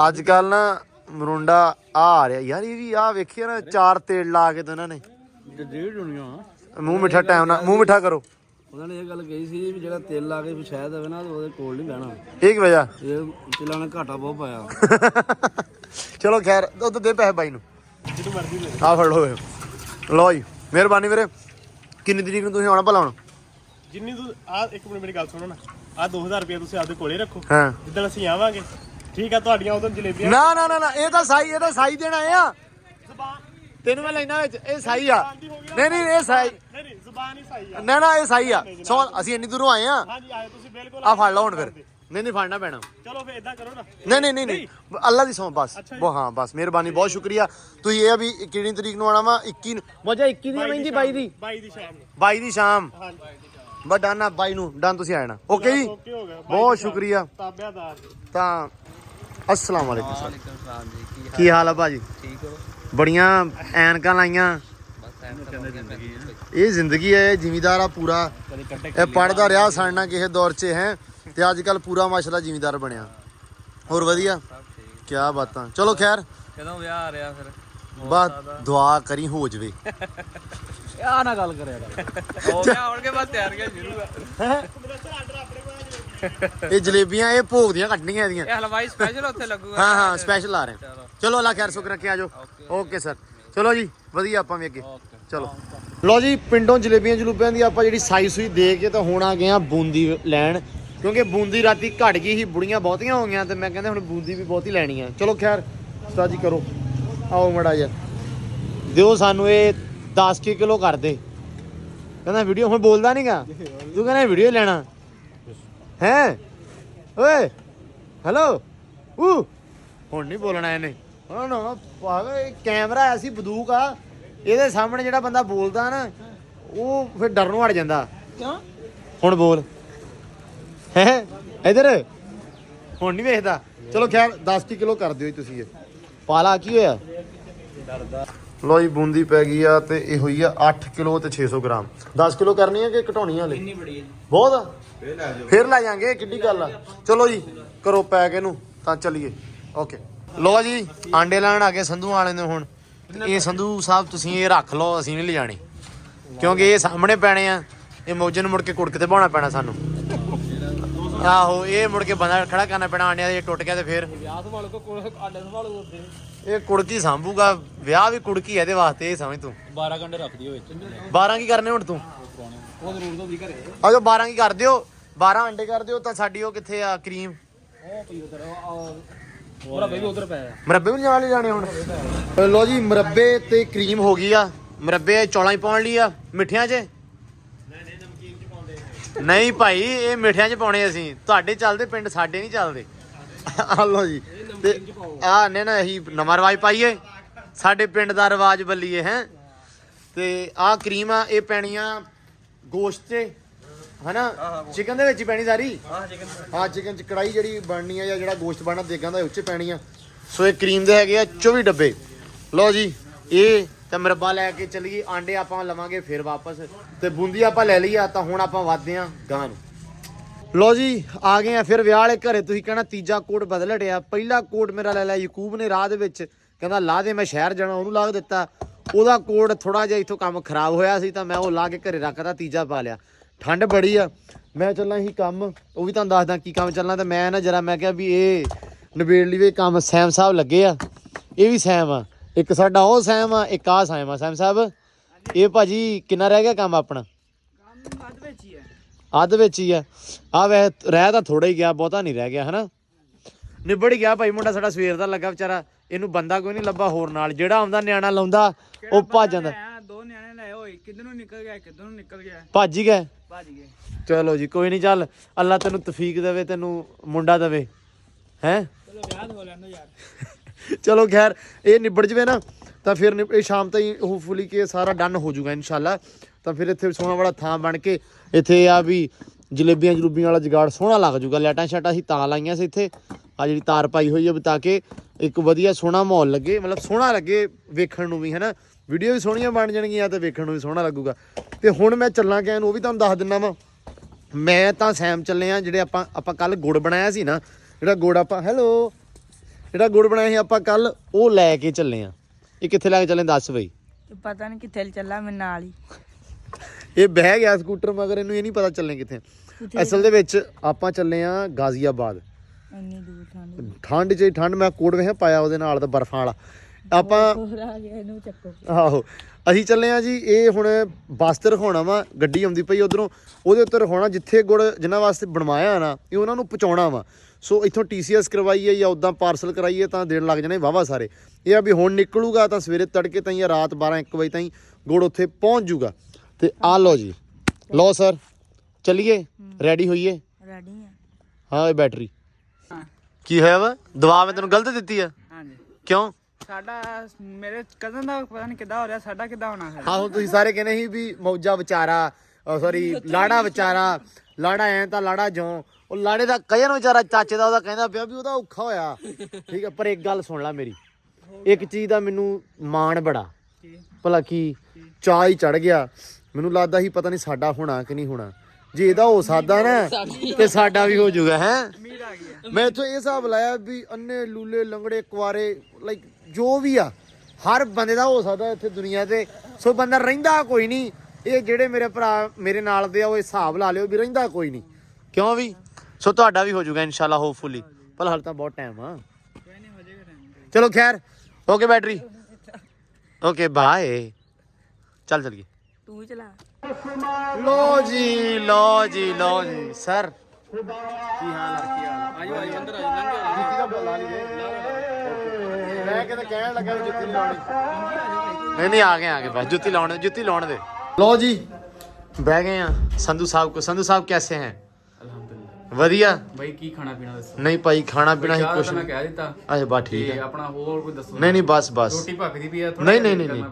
Speaker 1: ਅੱਜ ਕੱਲ ਨਾ ਮਰੁੰਡਾ ਆ ਆ ਰਿਹਾ। ਯਾਰ ਇਹ ਵੀ ਆ ਵੇਖਿਆ ਨਾ ਚਾਰ ਤੇਲ ਲਾ ਕੇ ਤੇ ਉਹਨਾਂ ਨੇ।
Speaker 4: ਤੇ ਡੇਢ ਦੁਨੀਆ
Speaker 1: ਮੂੰਹ ਮਿੱਠਾ ਟਾਈਮ ਨਾਲ ਮੂੰਹ ਮਿੱਠਾ ਕਰੋ।
Speaker 4: ਉਹਨਾਂ ਨੇ ਇਹ ਗੱਲ ਕਹੀ ਸੀ ਵੀ ਜਿਹੜਾ ਤੇਲ ਲਾ ਕੇ ਵੀ ਸ਼ਾਇਦ ਹੋਵੇ ਨਾ ਉਹਦੇ ਕੋਲ ਨਹੀਂ ਬਹਿਣਾ।
Speaker 1: ਇਹ ਕੀ ਵਜ੍ਹਾ?
Speaker 4: ਇਹ ਤਿਲਾਂ ਨੇ ਘਾਟਾ ਬਹੁਤ ਪਾਇਆ। (laughs)
Speaker 1: ਚਲੋ ਖੈਰ ਦੁੱਧ ਦੇ ਪੈਸੇ ਬਾਈ ਨੂੰ।
Speaker 5: ਜਿਹਨੂੰ ਮਰਜ਼ੀ ਦੇ
Speaker 1: ਆ ਫੜ ਲਓ ਇਹ। ਲਓ ਜੀ ਮਿਹਰਬਾਨੀ ਵੀਰੇ। ਕਿੰਨੀ ਤਰੀਕ ਨੂੰ ਤੁਸੀਂ ਆਉਣਾ ਭਲਾ ਹੁਣ?
Speaker 5: ਜਿੰਨੀ ਤੂੰ ਆ ਇੱਕ ਮਿੰਟ ਮੇਰੀ ਗੱਲ ਸੁਣੋ ਨਾ। ਆ 2000 ਰੁਪਏ ਤੁਸੀਂ ਆਪਦੇ ਕੋਲੇ ਰੱਖੋ।
Speaker 1: ਹਾਂ।
Speaker 5: ਜਿੱਦਣ ਅਸੀਂ ਆਵਾਂਗੇ। ਠੀਕ ਆ ਤੁਹਾਡੀਆਂ ਉਦੋਂ ਜਲੇਬੀਆਂ
Speaker 1: ਨਾ ਨਾ ਨਾ ਨਾ ਇਹ ਤਾਂ ਸਾਈ ਇਹ ਤਾਂ ਸਾਈ ਦੇਣਾ ਆ। ਤੈਨੂੰ ਮੈਂ ਲੈਣਾ ਵਿੱਚ ਇਹ ਸਾਈ ਆ। ਨਹੀਂ ਨਹੀਂ ਇਹ ਸਾਈ
Speaker 5: ਨਹੀਂ ਨਹੀਂ ਜ਼ੁਬਾਨ ਹੀ ਸਹੀ ਆ।
Speaker 1: ਨਾ ਨਾ ਇਹ ਸਾਈ ਆ। ਸੋ ਅਸੀਂ ਇੰਨੀ ਦੂਰੋਂ ਆਏ ਆ।
Speaker 5: ਹਾਂਜੀ ਆਏ ਤੁਸੀਂ ਬਿਲਕੁਲ
Speaker 1: ਆ ਫੜ ਲਓ ਹੁਣ ਫਿਰ। ਨਹੀਂ ਨਹੀਂ ਫੜਨਾ ਪੈਣਾ।
Speaker 5: ਚਲੋ ਫੇਰ ਇਦਾਂ ਕਰੋ ਨਾ।
Speaker 1: ਨਹੀਂ ਨਹੀਂ ਨਹੀਂ ਨਹੀਂ। ਅੱਲਾ ਦੀ ਸੌਂ ਬਸ। ਬੋ ਹਾਂ ਬਸ। ਮਿਹਰਬਾਨੀ ਬਹੁਤ ਸ਼ੁਕਰੀਆ। ਤੁਸੀਂ ਇਹ ਆ ਵੀ ਕਿਹੜੀ ਤਰੀਕ ਨੂੰ ਆਣਾ ਵਾ? 21 ਨੂੰ। ਮੋਜਾ 21 ਦੀ ਆ ਮਹਿੰਦੀ 22 ਦੀ।
Speaker 5: 22 ਦੀ ਸ਼ਾਮ ਨੂੰ।
Speaker 1: 22 ਦੀ ਸ਼ਾਮ।
Speaker 5: ਹਾਂਜੀ।
Speaker 1: ਬਸ ਡਨ ਆ 22 ਨੂੰ। ਡਨ ਤੁਸੀਂ ਆਣਾ ਓਕੇ ਜੀ?
Speaker 5: ਓਕੇ ਹੋ ਗਿਆ।
Speaker 1: ਬਹੁਤ ਸ਼ੁਕਰੀਆ।
Speaker 5: ਤਾਬਿਆਦਾਰ।
Speaker 1: ਤਾਂ ਅਸਲਾਮ ਵਾਲੇਕੁਮ ਸਰ
Speaker 4: ਵਾਲੇਕੁਮ ਸਲਾਮ ਜੀ। ਕੀ
Speaker 1: ਕੀ ਹਾਲ ਆ ਭਾਜੀ?
Speaker 4: ਠੀਕ ਹੋ?
Speaker 1: ਬੜੀਆਂ ਐਨਕਾਂ ਲਾਈਆਂ। ਇਹ ਜ਼ਿੰਦਗੀ ਹੈ ਜ਼ਿਮੀਦਾਰ ਆ ਪੂਰਾ। ਇਹ ਪੜਦਾ ਰਿਹਾ ਸਾਡੇ ਕਿਸੇ ਦੌਰ 'ਚ ਹੈ। ਤੇ ਅੱਜ ਕੱਲ ਪੂਰਾ ਮਾਸ਼ਾਅੱਲਾ ਜ਼ਿਮੀਦਾਰ ਬਣਿਆ। ਹੋਰ ਵਧੀਆ? ਕੀ ਬਾਤਾਂ। ਚਲੋ ਖੈਰ।
Speaker 4: ਕਦੋਂ ਵਿਆਹ ਆ ਰਿਹਾ ਫਿਰ?
Speaker 1: ਬਸ ਦੁਆ ਕਰੀ ਹੋ ਜਵੇ।
Speaker 3: ਆ ਨਾ ਗੱਲ ਕਰਿਆ ਕਰ।
Speaker 4: ਹੋ ਗਿਆ ਹੁਣ ਕੇ ਬਸ ਤਿਆਰੀਆਂ ਸ਼ੁਰੂ ਆ।
Speaker 1: ਇਹ ਜਲੇਬੀਆਂ ਇਹ ਭੋਗ ਦੀਆਂ ਕੱਟਣੀਆਂ ਇਹਦੀਆਂ।
Speaker 4: ਇਹ ਹਲਵਾਈ ਸਪੈਸ਼ਲ ਉੱਥੇ ਲੱਗੂਗਾ।
Speaker 1: ਹਾਂ ਹਾਂ ਸਪੈਸ਼ਲ ਆ ਰਹੇ। ਚਲੋ। ਅੱਲਾ ਖੈਰ ਸੁਖ ਰੱਖੇ ਆਜੋ ਓਕੇ ਸਰ ਚਲੋ ਜੀ ਵਧੀਆ ਆਪਾਂ ਵੀ ਅੱਗੇ। ਚਲੋ। ਲੋ ਜੀ ਪਿੰਡੋਂ ਜਲੇਬੀਆਂ ਜਲੂਬੀਆਂ ਦੀ ਆਪਾਂ ਜਿਹੜੀ ਸਾਈ ਸੂਈ ਦੇ ਕੇ ਤਾਂ ਹੁਣ ਆ ਗਏ ਆ ਬੂੰਦੀ ਲੈਣ। ਕਿਉਂਕਿ ਬੂੰਦੀ ਰਾਤੀ ਘਟ ਗਈ ਸੀ ਬੁੜੀਆਂ ਬਹੁਤੀਆਂ ਹੋ ਗਈਆਂ ਤੇ ਮੈਂ ਕਹਿੰਦਾ ਹੁਣ ਬੂੰਦੀ ਵੀ ਬਹੁਤੀ ਲੈਣੀ ਆ। ਚਲੋ ਖੈਰ ਉਸਤਾਦ ਜੀ ਕਰੋ। ਆਓ ਮੜਾ ਜਾ ਦਿਓ ਸਾਨੂੰ ਇਹ 10 ਕੁ ਕਿਲੋ ਕਰ ਦੇ। ਕਹਿੰਦਾ ਵੀਡੀਓ ਹੁਣ ਬੋਲਦਾ ਨਹੀਂਗਾ ਤੂੰ ਕਹਿੰਦਾ ਵੀਡੀਓ ਲੈਣਾ। ਹੈ? ਓਏ ਹੈਲੋ? ਊ ਹੁਣ ਨਹੀਂ ਬੋਲਣਾ ਇਹਨੇ। ਹਾਂ ਨਾ ਪਾਗਲ ਇਹ ਕੈਮਰਾ ਐਸੀ ਬੰਦੂਕ ਆ ਇਹਦੇ ਸਾਹਮਣੇ ਜਿਹੜਾ ਬੰਦਾ ਬੋਲਦਾ ਨਾ ਉਹ ਫਿਰ ਡਰ ਨੂੰ ਹਟ ਜਾਂਦਾ।
Speaker 2: ਕਿਉਂ?
Speaker 1: ਹੁਣ ਬੋਲ। ਹੈ? ਇਧਰ। ਹੁਣ ਨਹੀਂ ਵੇਖਦਾ। ਚਲੋ ਖੈਰ 10 ਕਿਲੋ ਕਰ ਦਿਓ ਜੀ ਤੁਸੀਂ ਇਹ। ਪਾਲਾ ਕੀ ਹੋਇਆ? ਲੋ ਜੀ ਬੂੰਦੀ ਪੈ ਗਈ ਆ ਤੇ ਇਹ ਹੋਈ ਆ 8 ਕਿਲੋ ਤੇ 600 ਗ੍ਰਾਮ। 10 ਕਿਲੋ ਕਰਨੀ ਆ ਕਿ ਘਟਾਉਣੀ ਆ ਹਲੇ?
Speaker 4: ਇੰਨੀ ਬੜੀ ਹੈ
Speaker 1: ਬਹੁਤ ਆ? ਫਿਰ ਲੈ ਜਾਾਂਗੇ ਕਿੱਡੀ ਗੱਲ ਆ। ਚਲੋ ਜੀ ਕਰੋ ਪੈਕ ਇਹਨੂੰ ਤਾਂ ਚੱਲੀਏ। ਓਕੇ। ਲੋ ਜੀ ਆਂਡੇ ਲੈਣ ਆ ਗਏ ਸੰਧੂ ਵਾਲੇ ਨੇ ਹੁਣ। ਇਹ ਸੰਧੂ ਸਾਹਿਬ ਤੁਸੀਂ ਇਹ ਰੱਖ ਲਓ ਅਸੀਂ ਨਹੀਂ ਲਿਜਾਣੇ। ਕਿਉਂਕਿ ਇਹ ਸਾਹਮਣੇ ਪੈਣੇ ਆ ਇਹ ਮੌਜੇ ਨੂੰ ਮੁੜ ਕੇ ਕੁੜਕ ਤੇ ਪਾਉਣਾ ਪੈਣਾ ਸਾਨੂੰ। ਆਹੋ ਇਹ ਮੁੜ ਕੇ ਬੰਦਾ ਖੜਾ ਕਰਨਾ ਪੈਣਾ ਆਂਡਿਆਂ ਦੇ ਟੁੱਟ ਗਿਆ ਤੇ ਫਿਰ।
Speaker 3: ਵਿਆਹ ਸੰਭਾਲੋ ਕੋ ਕੋਲ ਆਡੇ ਸੰਭਾਲੋ ਉੱਤੇ
Speaker 1: ਇਹ ਕੁੜਕੀ ਸੰਭੂਗਾ ਵਿਆਹ ਵੀ ਕੁੜਕੀ ਹੈ ਇਹਦੇ ਵਾਸਤੇ ਇਹ ਸਮਝ ਤੂੰ।
Speaker 3: 12 ਘੰਟੇ ਰੱਖ ਦਿਓ ਵਿੱਚ।
Speaker 1: 12 ਕੀ ਕਰਨੇ ਹੁਣ ਤੂੰ?
Speaker 3: ਉਹ ਜ਼ਰੂਰ ਤੋਂ ਵੀ ਘਰੇ।
Speaker 1: ਆਜੋ 12 ਕੀ ਕਰ ਦਿਓ? 12 ਅੰਡੇ ਕਰ ਦਿਓ ਤਾਂ ਸਾਡੀ ਉਹ ਕਿੱਥੇ ਆ ਕਰੀਮ?
Speaker 3: ਉਹ ਉਹ ਬੇਬੀ ਉਧਰ ਪਿਆ
Speaker 1: ਮਰੱਬੇ ਵੀ ਨਾਲ ਹੀ ਜਾਣੇ ਹੁਣ। ਲੋ ਜੀ, ਮਰੱਬੇ ਤੇ ਕਰੀਮ ਹੋ ਗਈ ਆ। ਮਰੱਬੇ ਚੌਲਾਂ ਹੀ ਪਾਉਣ ਲਈ ਆ, ਮਿੱਠਿਆਂ 'ਚ? ਨਹੀਂ ਭਾਈ, ਇਹ ਮਿੱਠਿਆਂ 'ਚ ਪਾਉਣੇ ਅਸੀਂ। ਤੁਹਾਡੇ ਚੱਲਦੇ, ਪਿੰਡ ਸਾਡੇ ਨਹੀਂ ਚੱਲਦੇ। ਆ ਲੋ ਜੀ, ਤੇ ਆ ਨੇ ਨਾ ਅਸੀਂ ਨਵਾਂ ਰਿਵਾਜ ਪਾਈਏ। ਸਾਡੇ ਪਿੰਡ ਦਾ ਰਿਵਾਜ ਬੱਲੀਏ, ਹੈ। ਤੇ ਆ ਕਰੀਮ ਆ ਇਹ ਪੈਣੀਆਂ ਗੋਸ਼ਤ 'ਚ। ਹਨਾ? ਚਿਕਨ ਦੇ ਵਿੱਚ ਹੀ ਪੈਣੀ ਸਾਰੀ?
Speaker 4: ਹਾਂ ਚਿਕਨ
Speaker 1: ਹਾਂ ਚਿਕਨ ਚ ਕੜਾਈ ਜਿਹੜੀ ਬਣਨੀ ਆ ਜਾਂ ਜਿਹੜਾ ਗੋਸ਼ਤ ਬਣਨਾ ਦੇਗਾਂ ਦਾ ਉੱਚੇ ਪੈਣੀ ਆ। ਸੋ ਇਹ ਕਰੀਮ ਦੇ ਹੈਗੇ ਆ 24 ਡੱਬੇ। ਲਓ ਜੀ ਇਹ ਤੇ ਮਰਬਾ ਲੈ ਕੇ ਚੱਲੀਏ। ਆਂਡੇ ਆਪਾਂ ਲਵਾਂਗੇ ਫਿਰ ਵਾਪਸ। ਤੇ ਬੂੰਦੀ ਆਪਾਂ ਲੈ ਲਈ ਆ ਤਾਂ ਹੁਣ ਆਪਾਂ ਵੱਧਦੇ ਆ ਗਾਂ ਨੂੰ। ਲਓ ਜੀ ਆ ਗਏ ਆ ਫਿਰ ਵਿਆਹ ਵਾਲੇ ਘਰੇ। ਤੁਸੀਂ ਕਹਿਣਾ ਤੀਜਾ ਕੋਡ ਬਦਲ ਹਟਿਆ। ਪਹਿਲਾ ਕੋਡ ਮੇਰਾ ਲੈ ਲਿਆ ਯਕੂਬ ਨੇ ਰਾਹ ਦੇ ਵਿੱਚ। ਕਹਿੰਦਾ ਲਾ ਦੇ ਮੈਂ ਸ਼ਹਿਰ ਜਾਣਾ। ਉਹਨੂੰ ਲਾ ਦਿੱਤਾ। ਉਹਦਾ ਕੋਡ ਥੋੜਾ ਜਿਹਾ ਇਥੋਂ ਕੰਮ ਖਰਾਬ ਹੋਇਆ ਸੀ ਤਾਂ ਮੈਂ ਉਹ ਲਾ ਕੇ ਘਰੇ ਰੱਖਦਾ ਤੀਜਾ ਪਾ ਲਿਆ। ਠੰਡ ਬੜੀ ਆ। ਮੈਂ ਚੱਲਾਂ ਹੀ ਕੰਮ ਉਹ ਵੀ ਤੁਹਾਨੂੰ ਦੱਸਦਾ ਕੀ ਕੰਮ ਚੱਲਣਾ ਤੇ ਮੈਂ ਨਾ ਜਰਾ ਮੈਂ ਕਿਹਾ ਵੀ ਇਹ ਨਵੇੜ ਲਈ ਵੀ ਕੰਮ ਸੈਮ ਸਾਹਿਬ ਲੱਗੇ ਆ। ਇਹ ਵੀ ਸੈਮ ਆ। ਇੱਕ ਸਾਡਾ ਉਹ ਸੈਮ ਆ ਇੱਕ ਆ ਸੈਮ ਆ। ਸੈਮ ਸਾਹਿਬ ਇਹ ਭਾਜੀ ਕਿੰਨਾ ਰਹਿ ਗਿਆ ਕੰਮ ਆਪਣਾ?
Speaker 2: ਕੰਮ ਬਾਅਦ ਵਿੱਚ ਹੀ ਹੈ
Speaker 1: ਅੱਧ ਵਿੱਚ ਹੀ ਆ। ਆ ਵੈ ਰਹਿ ਤਾਂ ਥੋੜਾ ਹੀ ਗਿਆ ਬਹੁਤਾ ਨਹੀਂ ਰਹਿ ਗਿਆ ਹਨਾ? ਨਿਬੜ ਗਿਆ ਭਾਈ ਮੁੰਡਾ ਸਾਡਾ ਸਵੇਰ ਦਾ ਲੱਗਾ ਵਿਚਾਰਾ। ਇਹਨੂੰ ਬੰਦਾ ਕੋਈ ਨਹੀਂ ਲੱਭਾ ਹੋਰ ਨਾਲ। ਜਿਹੜਾ ਆਉਂਦਾ ਨਿਆਣਾ ਲਾਉਂਦਾ ਉਹ ਭੱਜ ਜਾਂਦਾ।
Speaker 2: ਆ ਦੋ ਨਿਆਣੇ ਲਏ ਹੋਏ ਕਿੱਧਰ ਨੂੰ ਨਿਕਲ ਗਿਆ ਕਿੱਧਰ ਨੂੰ ਨਿਕਲ ਗਿਆ?
Speaker 1: ਭੱਜ ਹੀ ਗਏ
Speaker 2: ਭੱਜ ਗਏ
Speaker 1: ਚਲੋ ਜੀ ਕੋਈ ਨਹੀਂ ਚੱਲ। ਅੱਲਾ ਤੈਨੂੰ ਤਫੀਕ ਦੇਵੇ ਤੈਨੂੰ ਮੁੰਡਾ ਦੇਵੇ। ਹੈ?
Speaker 2: ਚਲੋ ਵਿਆਹ ਹੋ ਲੈਣ ਦੋ ਯਾਰ। (laughs)
Speaker 1: ਚਲੋ ਖੈਰ ਇਹ ਨਿਬੜ ਜਵੇ ਨਾ ਤਾਂ ਫਿਰ ਇਹ ਸ਼ਾਮ ਤਾਈਂ ਹੋਪਫੁਲੀ ਕਿ ਸਾਰਾ ਡਨ ਹੋ ਜਾਊਗਾ ਇਨਸ਼ਾਅੱਲਾ। ਤਾਂ ਫਿਰ ਇੱਥੇ ਸੋਹਣਾ ਬੜਾ ਥਾਂ ਬਣ ਕੇ ਇੱਥੇ ਆ ਵੀ ਜਲੇਬੀਆਂ ਜਲੂਬੀਆਂ ਵਾਲਾ ਜਗਾੜ ਸੋਹਣਾ ਲੱਗ ਜਾਊਗਾ। ਲਾਈਟਾਂ ਸ਼ਾਟਾਂ ਅਸੀਂ ਤਾਂ ਲਾਈਆਂ ਸੀ ਇੱਥੇ। ਆ ਜਿਹੜੀ ਤਾਰ ਪਾਈ ਹੋਈ ਹੈ ਵੀ ਤਾਂ ਕਿ ਇੱਕ ਵਧੀਆ ਸੋਹਣਾ ਮਾਹੌਲ ਲੱਗੇ ਮਤਲਬ ਸੋਹਣਾ ਲੱਗੇ ਵੇਖਣ ਨੂੰ ਵੀ ਹੈਨਾ? ਵੀਡੀਓ ਵੀ ਸੋਹਣੀਆਂ ਬਣ ਜਾਣਗੀਆਂ ਤੇ ਵੇਖਣ ਨੂੰ ਵੀ ਸੋਹਣਾ ਲੱਗੂਗਾ। ਤੇ ਹੁਣ ਮੈਂ ਚੱਲਾਂ ਇਹਨੂੰ ਉਹ ਵੀ ਤੁਹਾਨੂੰ ਦੱਸ ਦਿੰਦਾ ਵਾਂ। ਮੈਂ ਤਾਂ ਸੈਮ ਚੱਲੇ ਆ ਜਿਹੜੇ ਆਪਾਂ ਆਪਾਂ ਕੱਲ ਗੁੜ ਬਣਾਇਆ ਸੀ ਨਾ ਜਿਹੜਾ ਗੁੜ ਆਪਾਂ ਹੈਲੋ ਜਿਹੜਾ ਗੁੜ ਬਣਾਇਆ ਸੀ ਆਪਾਂ ਕੱਲ ਉਹ ਲੈ ਕੇ ਚੱਲੇ ਆ। ਇਹ ਕਿੱਥੇ ਲੈ ਕੇ ਚੱਲੇ ਦੱਸ ਬਈ।
Speaker 6: ਪਤਾ ਨਹੀਂ ਕਿੱਥੇ ਚੱਲਾ ਮੈਂ ਨਾਲ ਹੀ।
Speaker 1: ਇਹ ਬਹਿ ਗਿਆ ਸਕੂਟਰ ਮਗਰ ਇਹਨੂੰ ਇਹ ਨਹੀਂ ਪਤਾ ਚੱਲਣੇ ਕਿੱਥੇ। ਅਸਲ ਦੇ ਵਿੱਚ ਆਪਾਂ ਚੱਲੇ ਆ ਗਾਜ਼ੀਆਬਾਦ।
Speaker 6: ਇੰਨੀ ਦੂਰ ਠੰਡ।
Speaker 1: ਠੰਡ 'ਚ ਠੰਡ ਮੈਂ ਕੋਟ ਵੇਖ ਪਾਇਆ ਉਹਦੇ ਨਾਲ ਤਾਂ ਬਰਫਾਂ ਵਾਲਾ। ਆਪਾਂ
Speaker 6: ਹੋਰ ਆ ਗਿਆ ਇਹਨੂੰ ਚੱਕੋ।
Speaker 1: ਆਹੋ। ਅਸੀਂ ਚੱਲੇ ਆ ਜੀ ਇਹ ਹੁਣ ਬੱਸ ਤੇ ਰਖਾਉਣਾ ਵਾ ਗੱਡੀ ਆਉਂਦੀ ਪਈ ਉਧਰੋਂ। ਉਹਦੇ ਉੱਤੇ ਰਖਾਉਣਾ ਜਿੱਥੇ ਗੁੜ ਜਿਨ੍ਹਾਂ ਵਾਸਤੇ ਬਣਵਾਇਆ ਨਾ ਇਹ ਉਹਨਾਂ ਨੂੰ ਪਹੁੰਚਾਉਣਾ ਵਾ। ਸੋ ਇੱਥੋਂ ਟੀਸੀਐਸ ਕਰਵਾਈਏ ਜਾਂ ਉਦਾਂ ਪਾਰਸਲ ਕਰਾਈਏ ਤਾਂ ਦਿਨ ਲੱਗ ਜਾਣੇ ਵਾਵਾ ਸਾਰੇ। ਇਹ ਆ ਵੀ ਹੁਣ ਨਿਕਲੂਗਾ ਤਾਂ ਸਵੇਰੇ ਤੜਕੇ ਤਾਈਂ ਜਾਂ ਰਾਤ 12 1 ਵਜੇ ਤਾਈਂ ਗੁੜ ਉੱਥੇ ਪਹੁੰਚ ਜੂਗਾ। ਤੇ ਆ ਲਓ ਜੀ। ਲਓ ਸਰ ਚੱਲੀਏ। ਰੈਡੀ ਹੋਈਏ?
Speaker 6: ਰੈਡੀ ਆ।
Speaker 1: ਹਾਂ ਇਹ ਬੈਟਰੀ ਕੀ ਹੋਇਆ ਵਾ? ਦਵਾ ਮੈਂ ਤੈਨੂੰ ਗਲਤ ਦਿੱਤੀ ਆ?
Speaker 2: ਹਾਂਜੀ।
Speaker 1: ਕਿਉਂ?
Speaker 2: ਸਾਡਾ ਮੇਰੇ ਕਜ਼ਨ ਦਾ ਪਤਾ ਨਹੀਂ ਕਿੱਦਾਂ ਹੋ ਰਿਹਾ ਸਾਡਾ ਕਿੱਦਾਂ ਹੋਣਾ ਹੈ
Speaker 1: ਹਾਂ ਹੁਣ ਤੁਸੀਂ ਸਾਰੇ ਕਹਿੰਦੇ ਸੀ ਵੀ ਮੌਜਾ ਵਿਚਾਰਾ ਸੌਰੀ ਲਾੜਾ ਵਿਚਾਰਾ। ਲਾੜਾ ਐ ਤਾਂ ਲਾੜਾ ਜੋ ਉਹ ਲਾੜੇ ਦਾ ਕਜਨ ਵਿਚਾਰਾ ਚਾਚੇ ਦਾ ਉਹਦਾ ਕਹਿੰਦਾ ਪਿਆ ਵੀ ਉਹਦਾ ਔਖਾ ਹੋਇਆ। ਠੀਕ ਹੈ ਪਰ ਇੱਕ ਗੱਲ ਸੁਣ ਲੈ ਮੇਰੀ। ਇੱਕ ਚੀਜ਼ ਦਾ ਮੈਨੂੰ ਮਾਣ ਬੜਾ। ਭਲਾ ਕੀ ਚਾਹ ਹੀ ਚੜ ਗਿਆ। ਮੈਨੂੰ ਲੱਗਦਾ ਸੀ ਪਤਾ ਨਹੀਂ ਸਾਡਾ ਹੋਣਾ ਕਿ ਨਹੀਂ ਹੋਣਾ। ਜੇ ਇਹਦਾ ਹੋ ਸਕਦਾ ਨਾ ਤੇ ਸਾਡਾ ਵੀ ਹੋ ਜਾਊਗਾ ਹੈ? ਮੈਂ ਇੱਥੋਂ ਇਹ ਹਿਸਾਬ ਲਾਇਆ ਵੀ ਅੰਨੇ ਲੂਲੇ ਲੰਗੜੇ ਕੁਆਰੇ ਲਾਈਕ ਜੋ ਵੀ ਆ ਹਰ ਬੰਦੇ ਦਾ ਹੋ ਸਕਦਾ ਇੱਥੇ ਦੁਨੀਆ ਤੇ। ਸੋ ਬੰਦਾ ਰਹਿੰਦਾ ਕੋਈ ਨਹੀਂ। ਇਹ ਜਿਹੜੇ ਮੇਰੇ ਭਰਾ ਮੇਰੇ ਨਾਲ ਦੇ ਆ ਉਹ ਹਿਸਾਬ ਲਾ ਲਿਓ ਵੀ ਰਹਿੰਦਾ ਕੋਈ ਨਹੀਂ। ਕਿਉਂ ਵੀ? ਸੋ ਤੁਹਾਡਾ ਵੀ ਹੋ ਜਾਊਗਾ ਇਨਸ਼ਾਅੱਲਾ ਹੋਪਫੁਲੀ ਪਰ ਹਾਲ ਤਾਂ ਬਹੁਤ ਟਾਈਮ ਆ।
Speaker 2: ਕੋਈ ਨਹੀਂ ਹੋ ਜਾਏਗਾ time
Speaker 1: ਚਲੋ ਖੈਰ ਓਕੇ ਬੈਟਰੀ ਓਕੇ ਬਾਏ ਚੱਲ ਚੱਲੀਏ।
Speaker 6: ਤੂੰ ਹੀ ਚਲਾ।
Speaker 1: ਲੋ ਜੀ ਲੋ ਜੀ ਲੋ ਜੀ ਸਰ ਕੀ ਹਾਲ ਹੈ ਕੀ ਹਾਲ ਹੈ
Speaker 3: ਆਜੋ ਆਜੋ ਅੰਦਰ ਆਜੋ ਲੰਘ
Speaker 1: ਜੁੱਤੀ ਦਾ ਬੋਲਾ ਨਹੀਂ। ਦੇ ਮੈਂ ਕਿਤੇ ਕਹਿਣ ਲੱਗਾ ਵੀ ਜੁੱਤੀ ਨਹੀਂ ਲਾਉਣੀ। ਨਹੀਂ ਨਹੀਂ ਆ ਗਏ ਆ ਗਏ ਬਸ ਜੁੱਤੀ ਲਾਉਣ ਜੁੱਤੀ ਲਾਉਣ ਦੇ। ਲੋ ਜੀ। ਬਹਿ ਗਏ ਆ। ਸੰਧੂ ਸਾਹਿਬ ਕੋ ਸੰਧੂ ਸਾਹਿਬ ਕੈਸੇ ਹੈ?
Speaker 3: ਅਲਹਮਦੁਲਿਲਾ।
Speaker 1: ਵਧੀਆ।
Speaker 3: ਬਾਈ ਕੀ ਖਾਣਾ ਪੀਣਾ ਦੱਸੋ?
Speaker 1: ਨਹੀਂ ਭਾਈ ਖਾਣਾ ਪੀਣਾ ਹੀ ਕੁਛ
Speaker 3: ਮੈਂ
Speaker 1: ਨਹੀਂ।
Speaker 3: ਕਹਿ ਦਿੱਤਾ
Speaker 1: ਅੱਛਾ ਬਸ ਠੀਕ ਹੈ।
Speaker 3: ਆਪਣਾ ਹੋਰ ਕੋਈ ਦੱਸੋ?
Speaker 1: ਨਹੀਂ ਨਹੀਂ ਬਸ ਬਸ।
Speaker 3: ਰੋਟੀ ਪੱਕਦੀ ਪਈ ਆ ਥੋੜਾ
Speaker 1: ਨਹੀਂ ਨਹੀਂ ਨਹੀਂ ਨਹੀਂ।